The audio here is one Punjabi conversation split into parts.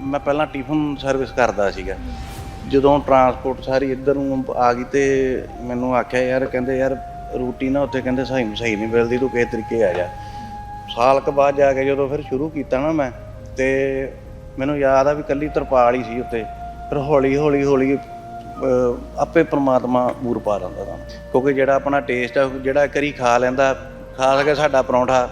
ਮੈਂ ਪਹਿਲਾਂ ਟਿਫਨ ਸਰਵਿਸ ਕਰਦਾ ਸੀਗਾ। ਜਦੋਂ ਟਰਾਂਸਪੋਰਟ ਸਾਰੀ ਇੱਧਰ ਨੂੰ ਆ ਗਈ ਤੇ ਮੈਨੂੰ ਆਖਿਆ, ਯਾਰ, ਕਹਿੰਦੇ ਯਾਰ, ਰੋਟੀ ਨਾ ਉੱਥੇ ਕਹਿੰਦੇ ਸਹੀ ਸਹੀ ਨਹੀਂ ਮਿਲਦੀ, ਤੂੰ ਕਿਸੇ ਤਰੀਕੇ ਆ ਜਾ। ਸਾਲ ਕੁ ਬਾਅਦ ਜਾ ਕੇ ਜਦੋਂ ਫਿਰ ਸ਼ੁਰੂ ਕੀਤਾ ਨਾ ਮੈਂ, ਤੇ ਮੈਨੂੰ ਯਾਦ ਆ ਵੀ ਕੱਲੀ ਤਰਪਾਲ ਹੀ ਸੀ ਉੱਤੇ ਫਿਰ ਹੌਲੀ ਹੌਲੀ ਹੌਲੀ ਆਪੇ ਪ੍ਰਮਾਤਮਾ ਬੂਰ ਪਾ ਦਿੰਦਾ ਤਾਂ ਕਿਉਂਕਿ ਜਿਹੜਾ ਆਪਣਾ ਟੇਸਟ ਆ, ਜਿਹੜਾ ਕਰੀ ਖਾ ਲੈਂਦਾ ਖਾਸ ਕੇ ਸਾਡਾ ਪਰੌਂਠਾ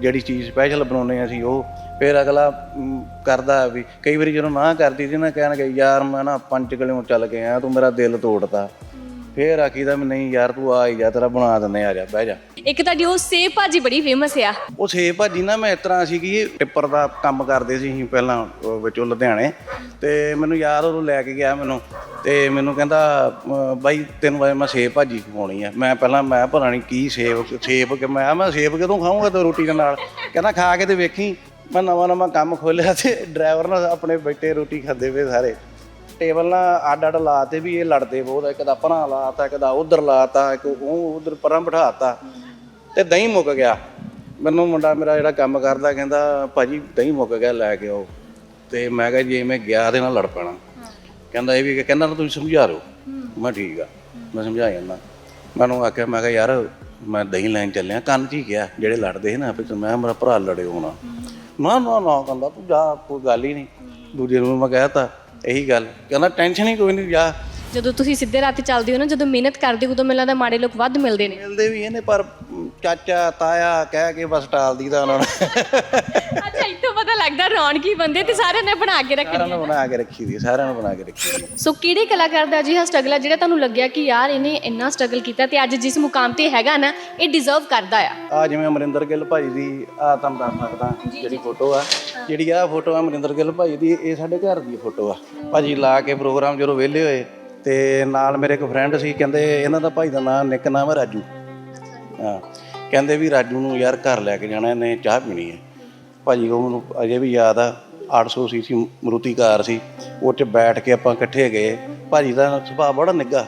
ਜਿਹੜੀ ਚੀਜ਼ ਸਪੈਸ਼ਲ ਬਣਾਉਂਦੇ ਹਾਂ ਅਸੀਂ, ਉਹ ਫਿਰ ਅਗਲਾ ਮ, ਕਰਦਾ ਵੀ ਕਈ ਵਾਰੀ ਜਦੋਂ ਨਾ ਕਰਦੀ ਸੀ ਨਾ ਕਹਿਣਗੇ ਯਾਰ ਮੈਂ ਨਾ ਪੰਜ ਕਿਲੋਂ ਚੱਲ ਕੇ ਆਇਆ ਤੂੰ ਮੇਰਾ ਦਿਲ ਤੋੜਤਾ। ਫਿਰ ਆਖੀਦਾ ਵੀ ਨਹੀਂ ਯਾਰ ਤੂੰ ਆ ਹੀ ਜਾ ਤੇਰਾ ਬਣਾ ਦਿੰਦੇ ਆ ਜਾ ਬਹਿ ਜਾ। ਇੱਕ ਤੁਹਾਡੀ ਉਹ ਸੇਬ ਭਾਜੀ ਬੜੀ ਫੇਮਸ ਆ। ਉਹ ਸੇਬ ਭਾਜੀ ਨਾ ਮੈਂ ਇਸ ਤਰ੍ਹਾਂ ਸੀ ਕਿ ਟਿੱਪਰ ਦਾ ਕੰਮ ਕਰਦੇ ਸੀ ਅਸੀਂ ਪਹਿਲਾਂ ਉਹ ਵਿੱਚੋਂ ਲੁਧਿਆਣੇ। ਤੇ ਮੈਨੂੰ ਯਾਦ ਉਹ ਲੈ ਕੇ ਗਿਆ ਮੈਨੂੰ। ਤੇ ਮੈਨੂੰ ਕਹਿੰਦਾ ਅਮ, ਬਾਈ ਤੈਨੂੰ ਅੱਜ ਮੈਂ ਸੇਬ ਭਾਜੀ ਖਵਾਉਣੀ ਆ। ਮੈਂ ਪਹਿਲਾਂ ਮੈਂ ਪਤਾ ਨਹੀਂ ਕੀ ਸੇਬ ਸੇਬ ਕਿ ਮੈਂ ਮੈਂ ਸੇਬ ਕਦੋਂ ਖਾਊਂਗਾ ਤੇ ਰੋਟੀ ਦੇ ਨਾਲ? ਕਹਿੰਦਾ ਖਾ ਕੇ ਤੇ ਵੇਖੀ। ਮੈਂ ਨਵਾਂ ਨਵਾਂ ਕੰਮ ਖੋਲਿਆ ਤੇ ਡਰਾਈਵਰ ਨਾਲ ਆਪਣੇ ਬੈਠੇ ਰੋਟੀ ਖਾਂਦੇ ਪਏ ਸਾਰੇ। ਟੇਬਲ ਨਾਲ ਅੱਡ ਅੱਡ ਲਾਤੇ ਵੀ ਇਹ ਲੜਦੇ ਬਹੁਤ ਆ। ਇੱਕ ਦਾ ਪਰਾਂ ਲਾਤਾ ਇੱਕ ਦਾ ਉਧਰ ਲਾਤਾ ਇੱਕ ਉਹ ਉਧਰ ਪਰਾਂ ਬਿਠਾਤਾ ਤੇ। ਦਹੀਂ ਮੁੱਕ ਗਿਆ। ਮੈਨੂੰ ਮੁੰਡਾ ਮੇਰਾ ਜਿਹੜਾ ਕੰਮ ਕਰਦਾ ਕਹਿੰਦਾ, ਭਾਜੀ, ਦਹੀਂ ਮੁੱਕ ਗਿਆ, ਲੈ ਕੇ ਆਓ। ਤੇ ਮੈਂ ਕਿਹਾ, ਜੇ ਮੈਂ ਗਿਆ ਤੇ ਨਾਲ ਲੜ ਪੈਣਾ। ਕਹਿੰਦਾ, ਇਹ ਵੀ ਕਹਿੰਦਾ ਨਾ ਤੁਸੀਂ ਸਮਝਾ ਰੋ ਮੈਂ ਠੀਕ ਆ। ਮੈਂ ਸਮਝਾ ਜਾਂਦਾ। ਮੈਨੂੰ ਆਖਿਆ, ਮੈਂ ਕਿਹਾ, ਯਾਰ, ਮੈਂ ਦਹੀਂ ਲੈਣ ਚੱਲਿਆ। ਕੰਨ 'ਚ ਹੀ ਗਿਆ, ਜਿਹੜੇ ਲੜਦੇ ਸੀ ਨਾ ਆਪਸ ਮੈਂ ਕਿਹਾ, ਮੇਰਾ ਭਰਾ ਲੜੇ ਹੋਣਾ। ਨਾ ਨਾ ਨਾ ਕਹਿੰਦਾ ਤੂੰ ਜਾ ਕੋਈ ਗੱਲ ਹੀ ਨਹੀਂ। ਦੂਜੇ ਨੂੰ ਮੈਂ ਕਹਿਤਾ ਇਹੀ ਗੱਲ। ਕਹਿੰਦਾ ਟੈਨਸ਼ਨ ਹੀ ਕੋਈ ਨਹੀਂ ਜਾ। ਜਦੋਂ ਤੁਸੀਂ ਸਿੱਧੇ ਰਾਹ ਤੇ ਚੱਲਦੇ ਹੋ ਨਾ ਜਦੋਂ ਮਿਹਨਤ ਕਰਦੇ ਹੋ ਉਦੋਂ ਮੈਨੂੰ ਲੱਗਦਾ ਮਾੜੇ ਲੋਕ ਵੱਧ ਮਿਲਦੇ ਨੇ। ਮਿਲਦੇ ਵੀ ਇਹਨੇ ਪਰ ਚਾਚਾ ਤਾਇਆ ਕਹਿ ਕੇ ਬਸ ਟਾਲ ਦੀਦਾ ਉਹਨਾਂ ਨੇ। ਅੱਛਾ ਇੱਥੋਂ ਪਤਾ ਲੱਗਦਾ ਰੌਣਕੀ ਬੰਦੇ ਤੇ ਸਾਰਿਆਂ ਨੇ ਬਣਾ ਕੇ ਰੱਖੀ ਸਾਰਿਆਂ ਨੂੰ ਬਣਾ ਕੇ ਰੱਖੀ ਦੀ ਸਾਰਿਆਂ ਨੂੰ ਬਣਾ ਕੇ ਰੱਖੀ ਦੀ ਸੋ ਕਿਹੜੇ ਕਲਾਕਾਰ ਦਾ ਅਜਿਹਾ ਸਟਰਗਲ ਆ ਜਿਹੜਾ ਤੁਹਾਨੂੰ ਲੱਗਿਆ ਕਿ ਯਾਰ ਇਹਨੇ ਇੰਨਾ ਸਟਰਗਲ ਕੀਤਾ ਤੇ ਅੱਜ ਜਿਸ ਮੁਕਾਮ ਤੇ ਹੈਗਾ ਨਾ ਇਹ ਡਿਜ਼ਰਵ ਕਰਦਾ ਆ? ਆ ਜਿਵੇਂ ਅਮਰਿੰਦਰ ਗਿੱਲ ਭਾਈ ਦੀ ਆ ਤੁਹਾਨੂੰ ਦੱਸ ਸਕਦਾ ਜਿਹੜੀ ਫੋਟੋ ਆ। ਜਿਹੜੀ ਆ ਫੋਟੋ ਆ ਅਮਰਿੰਦਰ ਗਿੱਲ ਭਾਈ ਦੀ ਇਹ ਸਾਡੇ ਘਰ ਦੀ ਫੋਟੋ ਆ। ਭਾਜੀ ਲਾ ਕੇ ਪ੍ਰੋਗਰਾਮ ਜਦੋਂ ਵਿਹਲੇ ਹੋਏ ਤੇ ਨਾਲ ਮੇਰੇ ਇੱਕ ਫਰੈਂਡ ਸੀ ਕਹਿੰਦੇ ਇਹਨਾਂ ਦਾ ਭਾਈ ਦਾ ਨਾਮ ਨਿੱਕ ਨਾਮ ਹੈ ਰਾਜੂ। ਹਾਂ ਕਹਿੰਦੇ ਵੀ ਰਾਜੂ ਨੂੰ ਯਾਰ ਘਰ ਲੈ ਕੇ ਜਾਣਾ ਇਹਨੇ ਚਾਹ ਪੀਣੀ ਹੈ। ਭਾਜੀ ਉਹ ਮੈਨੂੰ ਅਜੇ ਵੀ ਯਾਦ ਆ 800 ਸੀਸੀ ਮਰੂਤੀ ਕਾਰ ਸੀ ਉਹ 'ਚ ਬੈਠ ਕੇ ਆਪਾਂ ਇਕੱਠੇ ਗਏ। ਭਾਜੀ ਦਾ ਸੁਭਾਅ ਬੜਾ ਨਿੱਘਾ।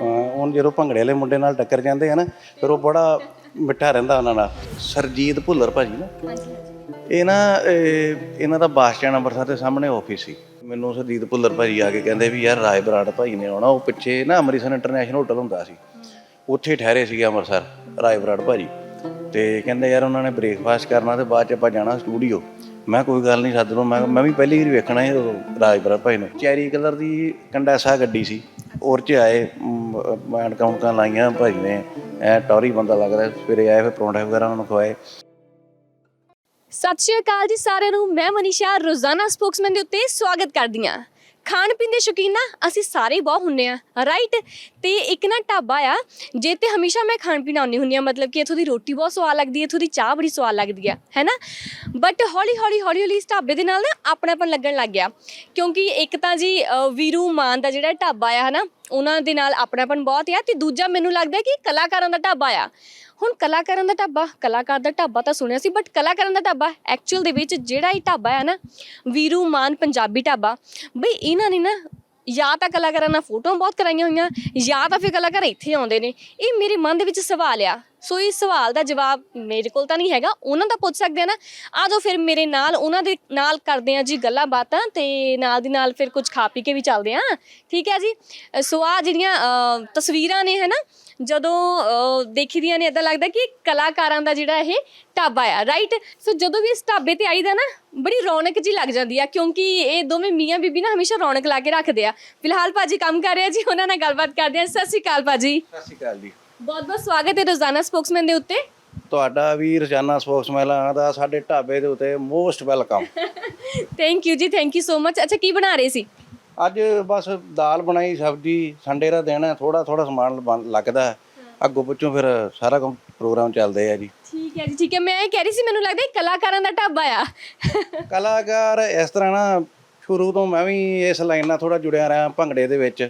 ਹੁਣ ਜਦੋਂ ਭੰਗੜੇ ਵਾਲੇ ਮੁੰਡੇ ਨਾਲ ਟੱਕਰ ਜਾਂਦੇ ਆ ਨਾ ਫਿਰ ਉਹ ਬੜਾ ਮਿੱਠਾ ਰਹਿੰਦਾ ਉਹਨਾਂ ਨਾਲ। ਸਰਜੀਤ ਭੁੱਲਰ ਭਾਜੀ ਨਾ। ਇਹ ਨਾ ਇਹ, ਇਹਨਾਂ ਦਾ ਬੱਸ ਸਟੈਂਡ ਅੰਮ੍ਰਿਤਸਰ ਦੇ ਸਾਹਮਣੇ ਆਫਿਸ ਸੀ। ਮੈਨੂੰ ਸਰਜੀਤ ਭੁੱਲਰ ਭਾਜੀ ਆ ਕੇ ਕਹਿੰਦੇ ਵੀ ਯਾਰ ਰਾਏ ਬਰਾੜ ਭਾਈ ਨੇ ਆਉਣਾ, ਉਹ ਪਿੱਛੇ ਨਾ ਅੰਮ੍ਰਿਤਸਰ ਇੰਟਰਨੈਸ਼ਨਲ ਹੋਟਲ ਹੁੰਦਾ ਸੀ। ਉੱਥੇ ਠਹਿਰੇ ਸੀਗੇ ਅੰਮ੍ਰਿਤਸਰ, ਰਾਏ ਬਰਾੜ ਭਾਜੀ ਤੇ ਕਹਿੰਦੇ ਯਾਰ ਉਹਨਾਂ ਨੇ ਬ੍ਰੇਕਫਾਸਟ ਕਰਨਾ ਤੇ ਬਾਅਦ ਚ ਆਪਾਂ ਜਾਣਾ ਸਟੂਡੀਓ ਮੈਂ ਕੋਈ ਗੱਲ ਨਹੀਂ ਸੱਦ ਲਓ ਮੈਂ ਮੈਂ ਵੀ ਪਹਿਲੀ ਵਾਰੀ ਵੇਖਣਾ ਸੀ ਉਦੋਂ ਰਾਜ ਬਰਾੜ ਭਾਈ ਨੂੰ। ਚੈਰੀ ਕਲਰ ਦੀ ਕੰਡੈਸਾ ਗੱਡੀ ਸੀ। ਔਰ ਚ ਆਏ ਮੈਂਡ ਕਾਉਂਟਾਂ ਲਾਈਆਂ ਭਾਈ ਨੇ। ਐ ਟੌਰੀ ਬੰਦਾ ਲੱਗਦਾ, ਸਵੇਰੇ ਆਏ ਫਿਰ ਪਰੌਂਠੇ ਵਗੈਰਾ ਉਹਨਾਂ ਨੂੰ ਖਵਾਏ। ਸਤਿ ਸ਼੍ਰੀ ਅਕਾਲ ਜੀ ਸਾਰਿਆਂ ਨੂੰ। ਮੈਂ ਮਨੀਸ਼ਾ ਰੋਜ਼ਾਨਾ ਸਪੋਕਸਮੈਨ ਦੇ ਉੱਤੇ ਸਵਾਗਤ ਕਰਦੀ ਹਾਂ। ਖਾਣ ਪੀਣ ਦੇ ਸ਼ੌਕੀਨ ਨਾ ਅਸੀਂ ਸਾਰੇ ਬਹੁਤ ਹੁੰਨੇ ਆ ਰਾਈਟ ਤੇ ਇੱਕ ਨਾ ਢਾਬਾ ਆ ਜੇ ਤੇ ਹਮੇਸ਼ਾ ਮੈਂ ਖਾਣ ਪੀਣ ਆਉਂਦੀ ਹੁੰਨੀ ਆ ਮਤਲਬ ਕਿ ਇਥੋਂ ਦੀ ਰੋਟੀ ਬਹੁਤ ਸਵਾਦ ਲੱਗਦੀ ਹੈ ਇਥੋਂ ਦੀ ਚਾਹ ਬੜੀ ਸਵਾਦ ਲੱਗਦੀ ਆ ਹੈਨਾ ਬਟ ਹੌਲੀ ਹੌਲੀ ਹੌਲੀ ਹੌਲੀ ਇਸ ਢਾਬੇ ਦੇ ਨਾਲ ਨਾ ਆਪਣਾਪਨ ਲੱਗਣ ਲੱਗ ਗਿਆ। ਕਿਉਂਕਿ ਇੱਕ ਤਾਂ ਜੀ ਅ, ਵੀਰੂ ਮਾਨ ਦਾ ਜਿਹੜਾ ਢਾਬਾ ਆ ਹਨਾ ਉਹਨਾਂ ਦੇ ਨਾਲ ਆਪਣਾਪਨ ਬਹੁਤ ਆ ਤੇ ਦੂਜਾ ਮੈਨੂੰ ਲੱਗਦਾ ਕਿ ਕਲਾਕਾਰਾਂ ਦਾ ਢਾਬਾ ਆ। ਹੁਣ ਕਲਾਕਾਰਾਂ ਦਾ ਢਾਬਾ ਕਲਾਕਾਰ ਦਾ ਢਾਬਾ ਤਾਂ ਸੁਣਿਆ ਸੀ ਬਟ ਕਲਾਕਾਰਾਂ ਦਾ ਢਾਬਾ ਐਕਚੁਅਲ ਦੇ ਵਿੱਚ ਜਿਹੜਾ ਇਹ ਢਾਬਾ ਹੈ ਨਾ ਵੀਰੂ ਮਾਨ ਪੰਜਾਬੀ ਢਾਬਾ ਬਈ ਇਹਨਾਂ ਨੇ ਨਾ ਜਾਂ ਤਾਂ ਕਲਾਕਾਰਾਂ ਨਾਲ ਫੋਟੋਆਂ ਬਹੁਤ ਕਰਾਈਆਂ ਹੋਈਆਂ ਜਾਂ ਤਾਂ ਫਿਰ ਕਲਾਕਾਰ ਇੱਥੇ ਆਉਂਦੇ ਨੇ। ਇਹ ਮੇਰੇ ਮਨ ਦੇ ਵਿੱਚ ਸਵਾਲ ਆ। ਸੋ ਇਸ ਸਵਾਲ ਦਾ ਜਵਾਬ ਮੇਰੇ ਕੋਲ ਤਾਂ ਨਹੀਂ ਹੈਗਾ ਉਹਨਾਂ ਦਾ ਪੁੱਛ ਸਕਦੇ ਆ ਨਾ। ਆ ਜਾਓ ਫਿਰ ਮੇਰੇ ਨਾਲ ਉਹਨਾਂ ਦੇ ਨਾਲ ਕਰਦੇ ਆ ਜੀ ਗੱਲਾਂ ਬਾਤਾਂ ਤੇ ਨਾਲ ਦੀ ਨਾਲ ਫਿਰ ਕੁਝ ਖਾ ਪੀ ਕੇ ਵੀ ਚੱਲਦੇ ਆ। ਠੀਕ ਹੈ ਜੀ? ਸੋ ਆ ਜਿਹੜੀਆਂ ਅ, ਤਸਵੀਰਾਂ ਨੇ ਹੈ ਨਾ ਜਦੋਂ ਦੇਖੀਦੀਆਂ ਨੇ ਇਦਾਂ ਲੱਗਦਾ ਕਿ ਕਲਾਕਾਰਾਂ ਦਾ ਜਿਹੜਾ ਇਹ ਢਾਬਾ ਆ ਰਾਈਟ ਸੋ ਜਦੋਂ ਵੀ ਇਸ ਢਾਬੇ ਤੇ ਆਈਦਾ ਨਾ ਬੜੀ ਰੌਣਕ ਜੀ ਲੱਗ ਜਾਂਦੀ ਆ ਕਿਉਂਕਿ ਇਹ ਦੋਵੇਂ ਮੀਆਂ ਬੀਬੀ ਨਾ ਹਮੇਸ਼ਾ ਰੌਣਕ ਲਾ ਕੇ ਰੱਖਦੇ ਆ। ਫਿਲਹਾਲ ਭਾਜੀ ਕੰਮ ਕਰ ਰਿਹਾ ਜੀ ਉਹਨਾਂ ਨਾਲ ਗੱਲਬਾਤ ਕਰਦੇ ਆ। ਸਤਿ ਸ਼੍ਰੀ ਅਕਾਲ ਭਾਜੀ। ਸਤਿ ਸ਼੍ਰੀ ਅਕਾਲ ਜੀ। ਬਹੁਤ ਬਹੁਤ ਸਵਾਗਤ ਹੈ ਰੋਜ਼ਾਨਾ ਸਪੋਕਸਮੈਨ ਦੇ ਉੱਤੇ। ਤੁਹਾਡਾ ਵੀ ਰੋਜ਼ਾਨਾ ਸਪੋਕਸਮੈਨ ਦਾ ਸਾਡੇ ਢਾਬੇ ਦੇ ਉੱਤੇ ਮੋਸਟ ਵੈਲਕਮ ਥੈਂਕ ਯੂ ਜੀ ਥੈਂਕ ਯੂ ਸੋ ਮਚ ਅੱਛਾ ਕੀ ਬਣਾ ਰਹੇ ਸੀ? ਅੱਜ ਬਸ ਦਾਲ ਬਣਾਈ ਸਬਜੀ ਸੰਡੇ ਦਾ ਦਿਨ ਹੈ ਥੋੜਾ ਥੋੜਾ ਸਮਾਨ ਬਣ- ਲੱਗਦਾ ਹੈ। ਅੱਗੋਂ ਪਿੱਛੋਂ ਫਿਰ ਸਾਰਾ ਕੰਮ ਪ੍ਰੋਗਰਾਮ ਚੱਲਦੇ ਆ ਜੀ। ਠੀਕ ਹੈ ਜੀ ਠੀਕ ਹੈ। ਮੈਂ ਇਹ ਕਹਿ ਰਹੀ ਸੀ ਮੈਨੂੰ ਲੱਗਦਾ ਇਹ ਕਲਾਕਾਰਾਂ ਦਾ ਢਾਬਾ ਆ। ਕਲਾਕਾਰ ਇਸ ਤਰ੍ਹਾਂ ਨਾ ਸ਼ੁਰੂ ਤੋਂ ਮੈਂ ਵੀ ਇਸ ਲਾਈਨ ਨਾਲ ਥੋੜਾ ਜੁੜਿਆ ਰਿਹਾ ਭੰਗੜੇ ਦੇ ਵਿੱਚ।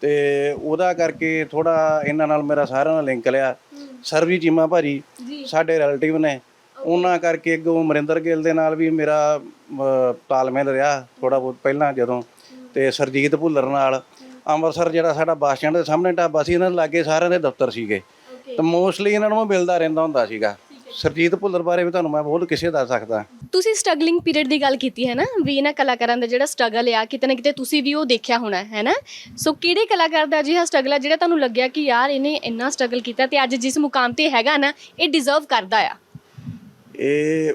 ਤੇ ਉਹਦਾ ਕਰਕੇ ਥੋੜਾ ਇਹਨਾਂ ਨਾਲ ਮੇਰਾ ਸਾਰਿਆਂ ਨਾਲ ਲਿੰਕ ਲਿਆ। ਸਰਵੀ ਚੀਮਾ ਭਾਜੀ ਸਾਡੇ ਰਿਲੇਟਿਵ ਨੇ। ਉਹਨਾਂ ਕਰਕੇ ਅੱਗੋਂ ਅਮਰਿੰਦਰ ਗਿੱਲ ਦੇ ਨਾਲ ਵੀ ਮੇਰਾ ਅਹ, ਤਾਲਮੇਲ ਰਿਹਾ ਥੋੜਾ ਬਹੁਤ ਪਹਿਲਾਂ ਜਦੋਂ। ਤੇ ਸਰਜੀਤ ਭੁੱਲਰ ਨਾਲ। ਅੰਮ੍ਰਿਤਸਰ ਜਿਹੜਾ ਸਾਡਾ ਬੱਸ ਸਟੈਂਡ ਦੇ ਸਾਹਮਣੇ ਢਾਬਾ ਸੀ ਇਹਨਾਂ ਦੇ ਲਾਗੇ ਸਾਰਿਆਂ ਦੇ ਦਫ਼ਤਰ ਸੀਗੇ। ਤੇ ਮੋਸਟਲੀ ਇਹਨਾਂ ਨੂੰ ਮੈਂ ਮਿਲਦਾ ਰਹਿੰਦਾ ਹੁੰਦਾ ਸੀਗਾ। ਸਰਜੀਤ ਭੁੱਲਰ ਬਾਰੇ ਵੀ ਤੁਹਾਨੂੰ ਮੈਂ ਬਹੁਤ ਕਿਸੇ ਦੱਸ ਸਕਦਾ। ਤੁਸੀਂ ਸਟਰਗਲਿੰਗ ਪੀਰੀਅਡ ਦੀ ਗੱਲ ਕੀਤੀ ਹੈ ਨਾ ਵੀ ਇਹਨਾਂ ਕਲਾਕਾਰਾਂ ਦਾ ਜਿਹੜਾ ਸਟਰਗਲ ਆ ਕਿਤੇ ਨਾ ਕਿਤੇ ਤੁਸੀਂ ਵੀ ਉਹ ਦੇਖਿਆ ਹੋਣਾ ਹੈ ਨਾ? ਸੋ ਕਿਹੜੇ ਕਲਾਕਾਰ ਦਾ ਅਜਿਹਾ ਸਟਰਗਲ ਆ ਜਿਹੜਾ ਤੁਹਾਨੂੰ ਲੱਗਿਆ ਕਿ ਯਾਰ ਇਹਨੇ ਇੰਨਾ ਸਟਰਗਲ ਕੀਤਾ ਤੇ ਅੱਜ ਜਿਸ ਮੁਕਾਮ ਤੇ ਹੈਗਾ ਨਾ ਇਹ ਡਿਜ਼ਰਵ ਕਰਦਾ ਆ? ਇਹ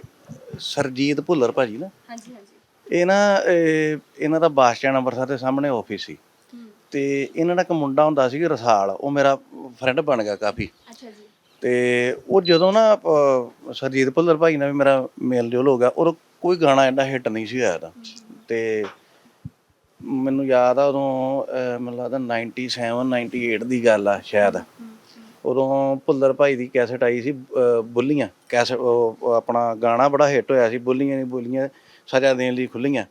ਸਰਜੀਤ ਭੁੱਲਰ ਭਾਜੀ ਨਾ। ਹਾਂਜੀ ਹਾਂਜੀ। ਇਹ ਨਾ ਇਹ- ਇਹਨਾਂ ਦਾ ਬਾਸ ਸਟੈਂਡ ਅੰਮ੍ਰਿਤਸਰ ਦੇ ਸਾਹਮਣੇ ਆਫਿਸ ਸੀ। ਤੇ ਇਹਨਾਂ ਦਾ ਇੱਕ ਮੁੰਡਾ ਹੁੰਦਾ ਸੀ ਰਸਾਲ ਉਹ ਮੇਰਾ ਫਰੈਂਡ ਬਣ ਗਿਆ ਕਾਫੀ। ਅੱਛਾ ਜੀ। ਤੇ ਉਹ ਜਦੋਂ ਨਾ ਅਹ, ਸਰਜੀਤ ਭੁੱਲਰ ਭਾਈ ਨਾਲ ਵੀ ਮੇਰਾ ਮੇਲ ਜੋਲ ਹੋ ਗਿਆ ਉਦੋਂ ਕੋਈ ਗਾਣਾ ਐਡਾ ਹਿੱਟ ਨਹੀਂ ਸੀ ਹੋਇਆ ਦਾ ਤੇ ਮੈਨੂੰ ਯਾਦ ਆ ਉਦੋਂ ਅਹ, ਮੈਨੂੰ ਲੱਗਦਾ 97 98 ਦੀ ਗੱਲ ਆ ਸ਼ਾਇਦ। ਉਦੋਂ ਭੁੱਲਰ ਭਾਈ ਦੀ ਕੈਸਟ ਆਈ ਸੀ ਅਹ, ਬੁੱਲੀਆਂ। ਕੈਸਟ ਉਹ ਉਹ ਆਪਣਾ ਗਾਣਾ ਬੜਾ ਹਿੱਟ ਹੋਇਆ ਸੀ ਬੁੱਲੀਆਂ ਨਹੀਂ ਬੁੱਲੀਆਂ। ਸਜ਼ਾ ਦੇਣ ਲਈ ਖੁੱਲੀਆਂ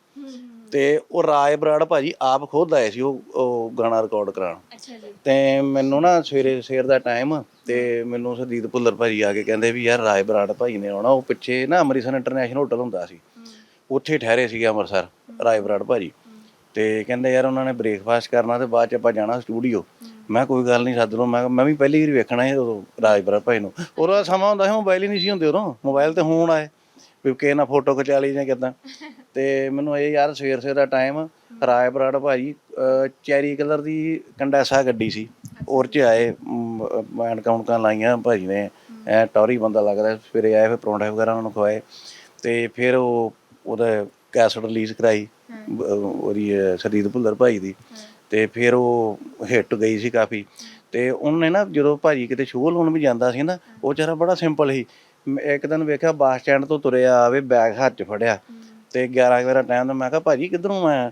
ਤੇ ਉਹ ਰਾਏ ਬਰਾੜ ਭਾਜੀ ਆਪ ਖੁਦ ਆਏ ਸੀ ਉਹ ਉਹ ਗਾਣਾ ਰਿਕਾਰਡ ਕਰਾਉਣ। ਅੱਛਾ ਜੀ। ਤੇ ਮੈਨੂੰ ਨਾ ਸਵੇਰੇ ਸਵੇਰ ਦਾ ਟਾਈਮ ਤੇ ਮੈਨੂੰ ਸਰਜੀਤ ਭੁੱਲਰ ਭਾਜੀ ਆ ਕੇ ਕਹਿੰਦੇ ਵੀ ਯਾਰ ਰਾਏ ਬਰਾੜ ਭਾਈ ਨੇ ਆਉਣਾ ਉਹ ਪਿੱਛੇ ਨਾ ਅੰਮ੍ਰਿਤਸਰ ਇੰਟਰਨੈਸ਼ਨਲ ਹੋਟਲ ਹੁੰਦਾ ਸੀ। ਉੱਥੇ ਠਹਿਰੇ ਸੀਗੇ ਅੰਮ੍ਰਿਤਸਰ ਰਾਏ ਬਰਾੜ ਭਾਜੀ। ਤੇ ਕਹਿੰਦੇ ਯਾਰ ਉਹਨਾਂ ਨੇ ਬ੍ਰੇਕਫਾਸਟ ਕਰਨਾ ਤੇ ਬਾਅਦ ਚ ਆਪਾਂ ਜਾਣਾ ਸਟੂਡੀਓ ਮੈਂ ਕੋਈ ਗੱਲ ਨਹੀਂ ਸੱਦ ਲਓ। ਮੈਂ ਮੈਂ ਵੀ ਪਹਿਲੀ ਵਾਰੀ ਵੇਖਣਾ ਹੈ ਉਦੋਂ ਰਾਜ ਬਰਾੜ ਭਾਈ ਨੂੰ। ਉਹਦਾ ਸਮਾਂ ਹੁੰਦਾ ਸੀ ਮੋਬਾਈਲ ਹੀ ਨਹੀਂ ਸੀ ਹੁੰਦੇ ਉਦੋਂ। ਮੋਬਾਈਲ ਤੇ ਹੁਣ ਆਏ। ਵੀ ਕਿਸੇ ਨਾਲ ਫੋਟੋ ਖਿਚਾ ਲਈ ਜਾਂ ਕਿਦਾਂ। ਤੇ ਮੈਨੂੰ ਇਹ ਯਾਰ ਸਵੇਰ ਸਵੇਰ ਦਾ ਟਾਈਮ ਰਾਏ ਬਰਾੜ ਅਹ ਚੈਰੀ ਕਲਰ ਦੀ ਕੰਡੈਸਾ ਗੱਡੀ ਸੀ। ਔਰ ਚ ਆਏ ਮੈਂਡ ਕਾਉਂਟਾਂ ਲਾਈਆਂ ਭਾਜੀ ਨੇ। ਐ ਟੌਰੀ ਬੰਦਾ ਲੱਗਦਾ ਸਵੇਰੇ ਆਏ ਫਿਰ ਪਰੌਂਠੇ ਵਗੈਰਾ ਉਹਨਾਂ ਨੂੰ ਖਵਾਏ। ਤੇ ਫਿਰ ਉਹ ਉਹਦਾ ਕੈਸਟ ਰਿਲੀਜ਼ ਕਰਾਈ ਉਹਦੀ ਸਰਜੀਤ ਭੁੱਲਰ ਭਾਈ ਦੀ। ਤੇ ਫਿਰ ਉਹ ਹਿੱਟ ਗਈ ਸੀ ਕਾਫੀ। ਤੇ ਉਹਨੇ ਨਾ ਜਦੋਂ ਭਾਜੀ ਕਿਤੇ ਸ਼ੋਅ ਲਾਉਣ ਵੀ ਜਾਂਦਾ ਸੀ ਨਾ ਉਹ ਚਾਰਾ ਬੜਾ ਸਿੰਪਲ ਸੀ। ਮੈਂ ਇੱਕ ਦਿਨ ਵੇਖਿਆ ਬੱਸ ਸਟੈਂਡ ਤੋਂ ਤੁਰਿਆ ਆਵੇ ਬੈਗ ਹੱਥ 'ਚ ਫੜਿਆ ਤੇ 11 ਵਜੇ ਟਾਈਮ ਦਾ ਮੈਂ ਕਿਹਾ ਭਾਜੀ ਕਿੱਧਰੋਂ ਆਇਆ?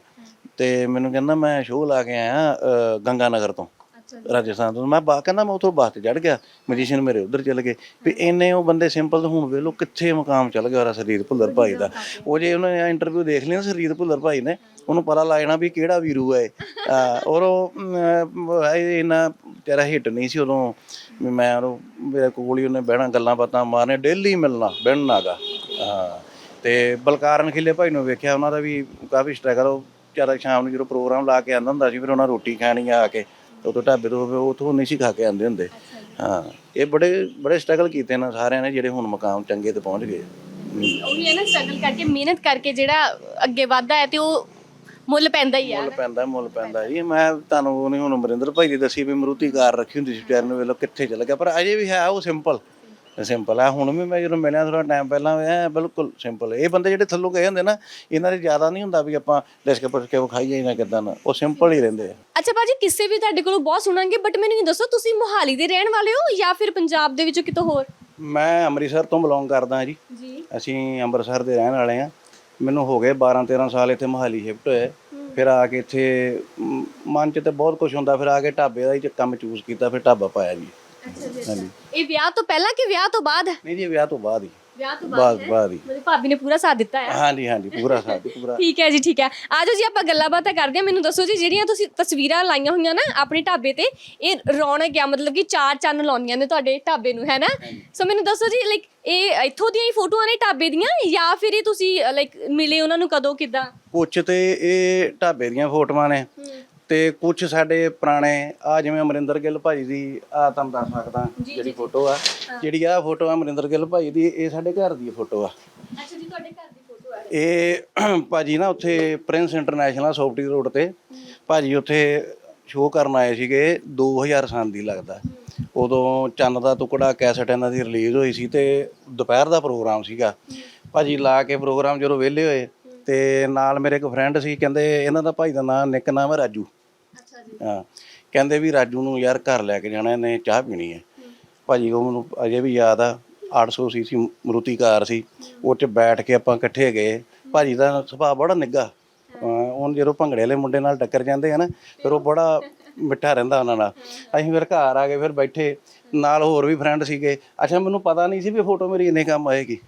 ਤੇ ਮੈਨੂੰ ਕਹਿੰਦਾ ਮੈਂ ਸ਼ੋਅ ਲਾ ਕੇ ਆਇਆ ਗੰਗਾ ਨਗਰ ਤੋਂ ਰਾਜਸਥਾਨ ਤੋਂ। ਮੈਂ ਬਾ ਕਹਿੰਦਾ ਮੈਂ ਉਥੋਂ ਬੱਸ ਤੇ ਚੜ ਗਿਆ ਮੈਜੀਸ਼ੀਅਨ ਮੇਰੇ ਉਧਰ ਚਲੇ ਗਏ। ਵੀ ਇੰਨੇ ਉਹ ਬੰਦੇ ਸਿੰਪਲ ਤੇ ਹੁਣ ਵੇਖ ਲਓ ਕਿੱਥੇ ਮੁਕਾਮ ਚੱਲ ਗਿਆ ਉਹਦਾ ਸਰਜੀਤ ਭੁੱਲਰ ਭਾਈ ਦਾ। ਉਹ ਜੇ ਉਹਨੇ ਇੰਟਰਵਿਊ ਦੇਖ ਲਿਆ ਸਰਜੀਤ ਭੁੱਲਰ ਭਾਈ ਨੇ ਉਹਨੂੰ ਪਤਾ ਲੱਗ ਜਾਣਾ ਵੀ ਕਿਹੜਾ ਵੀਰੂ ਹੈ ਔਰ ਉਹ ਅਮ, ਇਹ ਇੰਨਾ ਤੇਰਾ ਹਿੱਟ ਨਹੀਂ ਸੀ ਉਦੋਂ ਵੀ ਮੈਂ ਉਹ ਮੇਰੇ ਕੋਲ ਹੀ ਉਹਨੇ ਬਹਿਣਾ, ਗੱਲਾਂ ਬਾਤਾਂ ਮਾਰਨੇ ਡੇਲੀ ਮਿਲਣਾ, ਬਹਿਣ ਹਾਂ, ਤੇ ਬਲਕਾਰਨ ਖਿੱਲੇ ਭਾਈ ਨੂੰ ਵੇਖਿਆ, ਉਹਨਾਂ ਦਾ ਵੀ ਕਾਫੀ ਸਟਰਗਲ ਉਹ ਜ਼ਿਆਦਾ ਸ਼ਾਮ ਨੂੰ ਜਦੋਂ ਪ੍ਰੋਗਰਾਮ ਲਾ ਕੇ ਆਉਂਦਾ ਹੁੰਦਾ ਸੀ, ਫਿਰ ਉਹਨਾਂ ਰੋਟੀ ਖਾਣੀ ਆ ਕੇ ਉਦੋਂ ਢਾਬੇ ਤੋਂ ਉਥੋਂ ਨਹੀਂ ਸੀ ਖਾ ਕੇ ਆਉਂਦੇ ਹੁੰਦੇ। ਹਾਂ, ਇਹ ਬੜੇ ਬੜੇ ਸਟਰਗਲ ਕੀਤੇ ਨੇ ਸਾਰਿਆਂ ਨੇ, ਜਿਹੜੇ ਹੁਣ ਮਕਾਮ ਚੰਗੇ ਤੇ ਪਹੁੰਚ ਗਏ। ਉਹੀ ਹੈ ਨਾ ਸਟਰਗਲ ਕਰਕੇ, ਮਿਹਨਤ ਕਰਕੇ ਜਿਹੜਾ ਅੱਗੇ ਵਧਦਾ ਹੈ ਤੇ ਉਹ ਮੁੱਲ ਪੈਂਦਾ ਹੀ ਆ। ਮੁੱਲ ਪੈਂਦਾ ਮੁੱਲ ਪੈਂਦਾ ਜੀ। ਮੈਂ ਤੁਹਾਨੂੰ ਉਹਨੇ ਹੁਣ ਅਮਰਿੰਦਰ ਭਾਈ ਦੀ ਦੱਸੀ ਵੀ ਮਰੂਤੀ ਕਾਰ ਰੱਖੀ ਹੁੰਦੀ ਸੀ ਟਾਇਰ ਨੂੰ ਵੇਲੋ ਕਿੱਥੇ ਚਲ ਗਿਆ। ਪਰ ਅਜੇ ਵੀ ਹੈ ਉਹ ਸਿੰਪਲ ਸਿੰਪਲ ਹੈ। ਹੁਣ ਵੀ ਮੈਂ ਜਦੋਂ ਮਿਲਿਆ ਥੋੜਾ ਟਾਈਮ ਪਹਿਲਾਂ ਐ ਬਿਲਕੁਲ ਸਿੰਪਲ ਇਹ ਬੰਦੇ ਜਿਹੜੇ ਥੱਲੋਂ ਗਏ ਹੁੰਦੇ ਨਾ ਇਹਨਾਂ ਦੇ ਜ਼ਿਆਦਾ ਨਹੀਂ ਹੁੰਦਾ ਵੀ ਆਪਾਂ ਡਿਸਕ ਪੁੱਛ ਕੇ ਵਿਖਾਈਏ ਨਾ ਕਿਦਾਂ ਨਾ। ਉਹ ਸਿੰਪਲ ਹੀ ਰਹਿੰਦੇ ਆ। ਅੱਛਾ ਬਾਜੀ ਕਿਸੇ ਵੀ ਤੁਹਾਡੇ ਕੋਲੋਂ ਬਹੁਤ ਸੁਣਾਂਗੇ ਬਟ ਮੈਨੂੰ ਇਹ ਦੱਸੋ ਤੁਸੀਂ ਮੋਹਾਲੀ ਦੇ ਰਹਿਣ ਵਾਲੇ ਹੋ ਜਾਂ ਫਿਰ ਪੰਜਾਬ ਦੇ ਵਿੱਚੋਂ ਕਿਤੋਂ ਹੋਰ? ਮੈਂ ਅੰਮ੍ਰਿਤਸਰ ਤੋਂ ਬਿਲੋਂਗ ਕਰਦਾ ਜੀ। ਜੀ। ਅਸੀਂ ਅੰਮ੍ਰਿਤਸਰ ਦੇ ਰਹਿਣ ਵਾਲੇ ਆ ਮੈਨੂੰ ਹੋ ਗਏ 12 13 ਸਾਲ ਇੱਥੇ ਮੋਹਾਲੀ ਸ਼ਿਫਟ ਹੋਏ। ਫਿਰ ਆ ਕੇ ਇੱਥੇ ਮ, ਮਨ 'ਚ ਤੇ ਬਹੁਤ ਕੁਝ ਹੁੰਦਾ। ਫਿਰ ਆ ਕੇ ਢਾਬੇ ਦਾ ਹੀ ਚ- ਕੰਮ ਚੂਜ਼ ਕੀਤਾ। ਫਿਰ ਢਾਬਾ ਪਾਇਆ ਜੀ। ਅੱਛਾ ਜੀ ਇਹ ਵਿਆਹ ਤੋਂ ਪਹਿਲਾਂ ਕਿ ਵਿਆਹ ਤੋਂ ਬਾਅਦ? ਨਹੀਂ ਜੀ ਵਿਆਹ ਤੋਂ ਬਾਅਦ ਹੀ। ਵਿਆਹ ਤੋਂ ਬਾਅਦ ਬਾਅਦ ਹੀ। ਮੇਰੀ ਭਾਬੀ ਨੇ ਪੂਰਾ ਸਾਥ ਦਿੱਤਾ ਹੈ। ਹਾਂਜੀ ਹਾਂਜੀ ਪੂਰਾ ਸਾਥ ਪੂਰਾ। ਠੀਕ ਹੈ ਜੀ ਠੀਕ ਹੈ। ਆਜੋ ਜੀ ਆਪਾਂ ਗੱਲਾਂ ਬਾਤਾਂ ਕਰਦੇ ਹਾਂ। ਮੈਨੂੰ ਦੱਸੋ ਜੀ ਜਿਹੜੀਆਂ ਤੁਸੀਂ ਤਸਵੀਰਾਂ ਲਾਈਆਂ ਹੋਈਆਂ ਨਾ ਆਪਣੇ ਢਾਬੇ ਤੇ ਇਹ ਰੌਣਕ ਆ ਮਤਲਬ ਕਿ ਚਾਰ ਚੰਨ ਲਾਉਂਦੀਆਂ ਨੇ ਤੁਹਾਡੇ ਢਾਬੇ ਨੂੰ ਹੈ ਨਾ? ਸੋ ਮੈਨੂੰ ਦੱਸੋ ਜੀ ਲਾਈਕ ਇਹ ਇੱਥੋਂ ਦੀਆਂ ਹੀ ਫੋਟੋਆਂ ਨੇ ਢਾਬੇ ਦੀਆਂ ਜਾਂ ਫਿਰ ਇਹ ਤੁਸੀਂ ਲਾਈਕ ਮਿਲੇ ਉਹਨਾਂ ਨੂੰ ਕਦੋਂ ਕਿਦਾਂ? ਕੁਛ ਤੇ ਇਹ ਢਾਬੇ ਦੀਆਂ ਫੋਟੋਆਂ ਨੇ। ਤੇ ਕੁਝ ਸਾਡੇ ਪੁਰਾਣੇ ਆ ਜਿਵੇਂ ਅਮਰਿੰਦਰ ਗਿੱਲ ਭਾਜੀ ਦੀ ਆ ਤੁਹਾਨੂੰ ਦੱਸ ਸਕਦਾ ਜਿਹੜੀ ਫੋਟੋ ਆ ਜਿਹੜੀ ਆ ਫੋਟੋ ਆ ਅਮਰਿੰਦਰ ਗਿੱਲ ਭਾਜੀ ਦੀ ਇਹ ਸਾਡੇ ਘਰ ਦੀ ਫੋਟੋ ਆ। ਅੱਛਾ ਜੀ ਤੁਹਾਡੇ ਘਰ ਦੀ ਫੋਟੋ ਹੈ ਇਹ ਭਾਜੀ ਨਾ ਉੱਥੇ ਪ੍ਰਿੰਸ ਇੰਟਰਨੈਸ਼ਨਲ ਸੌਫਟੀ ਰੋਡ ਤੇ। ਭਾਜੀ ਉੱਥੇ ਸ਼ੋਅ ਕਰਨ ਆਏ ਸੀਗੇ 2000 ਸਾਲ ਦੀ ਲੱਗਦਾ। ਉਦੋਂ ਚੰਨ ਦਾ ਟੁਕੜਾ ਕੈਸਟ ਇਹਨਾਂ ਦੀ ਰਿਲੀਜ਼ ਹੋਈ ਸੀ ਤੇ ਦੁਪਹਿਰ ਦਾ ਪ੍ਰੋਗਰਾਮ ਸੀਗਾ। ਭਾਜੀ ਲਾ ਕੇ ਪ੍ਰੋਗਰਾਮ ਜਦੋਂ ਵਿਹਲੇ ਹੋਏ ਤੇ ਨਾਲ ਮੇਰੇ ਇੱਕ ਫਰੈਂਡ ਸੀ ਕਹਿੰਦੇ ਇਹਨਾਂ ਦਾ ਭਾਈ ਦਾ ਨਾਮ ਨਿੱਕ ਨਾਮ ਹੈ ਰਾਜੂ। ਹਾਂ। ਕਹਿੰਦੇ ਵੀ ਰਾਜੂ ਨੂੰ ਯਾਰ ਘਰ ਲੈ ਕੇ ਜਾਣਾ, ਇਹਨੇ ਚਾਹ ਪੀਣੀ ਹੈ। ਭਾਜੀ ਉਹ ਮੈਨੂੰ ਅਜੇ ਵੀ ਯਾਦ ਆ 800 ਸੀਸੀ ਮਰੂਤੀ ਕਾਰ ਸੀ। ਉਹ 'ਚ ਬੈਠ ਕੇ ਆਪਾਂ ਇਕੱਠੇ ਗਏ। ਭਾਜੀ ਦਾ ਸੁਭਾਅ ਬੜਾ ਨਿੱਘਾ। ਉਹ ਜਦੋਂ ਭੰਗੜੇ ਵਾਲੇ ਮੁੰਡੇ ਨਾਲ ਟੱਕਰ ਜਾਂਦੇ ਆ ਨਾ, ਫਿਰ ਉਹ ਬੜਾ ਮਿੱਠਾ ਰਹਿੰਦਾ ਉਹਨਾਂ ਨਾਲ। ਅਸੀਂ ਫਿਰ ਘਰ ਆ ਗਏ, ਫਿਰ ਬੈਠੇ। ਨਾਲ ਹੋਰ ਵੀ ਫਰੈਂਡ ਸੀਗੇ। ਅੱਛਾ, ਮੈਨੂੰ ਪਤਾ ਨਹੀਂ ਸੀ ਵੀ ਫੋਟੋ ਮੇਰੀ ਇੰਨੇ ਕੰਮ ਆਏਗੀ।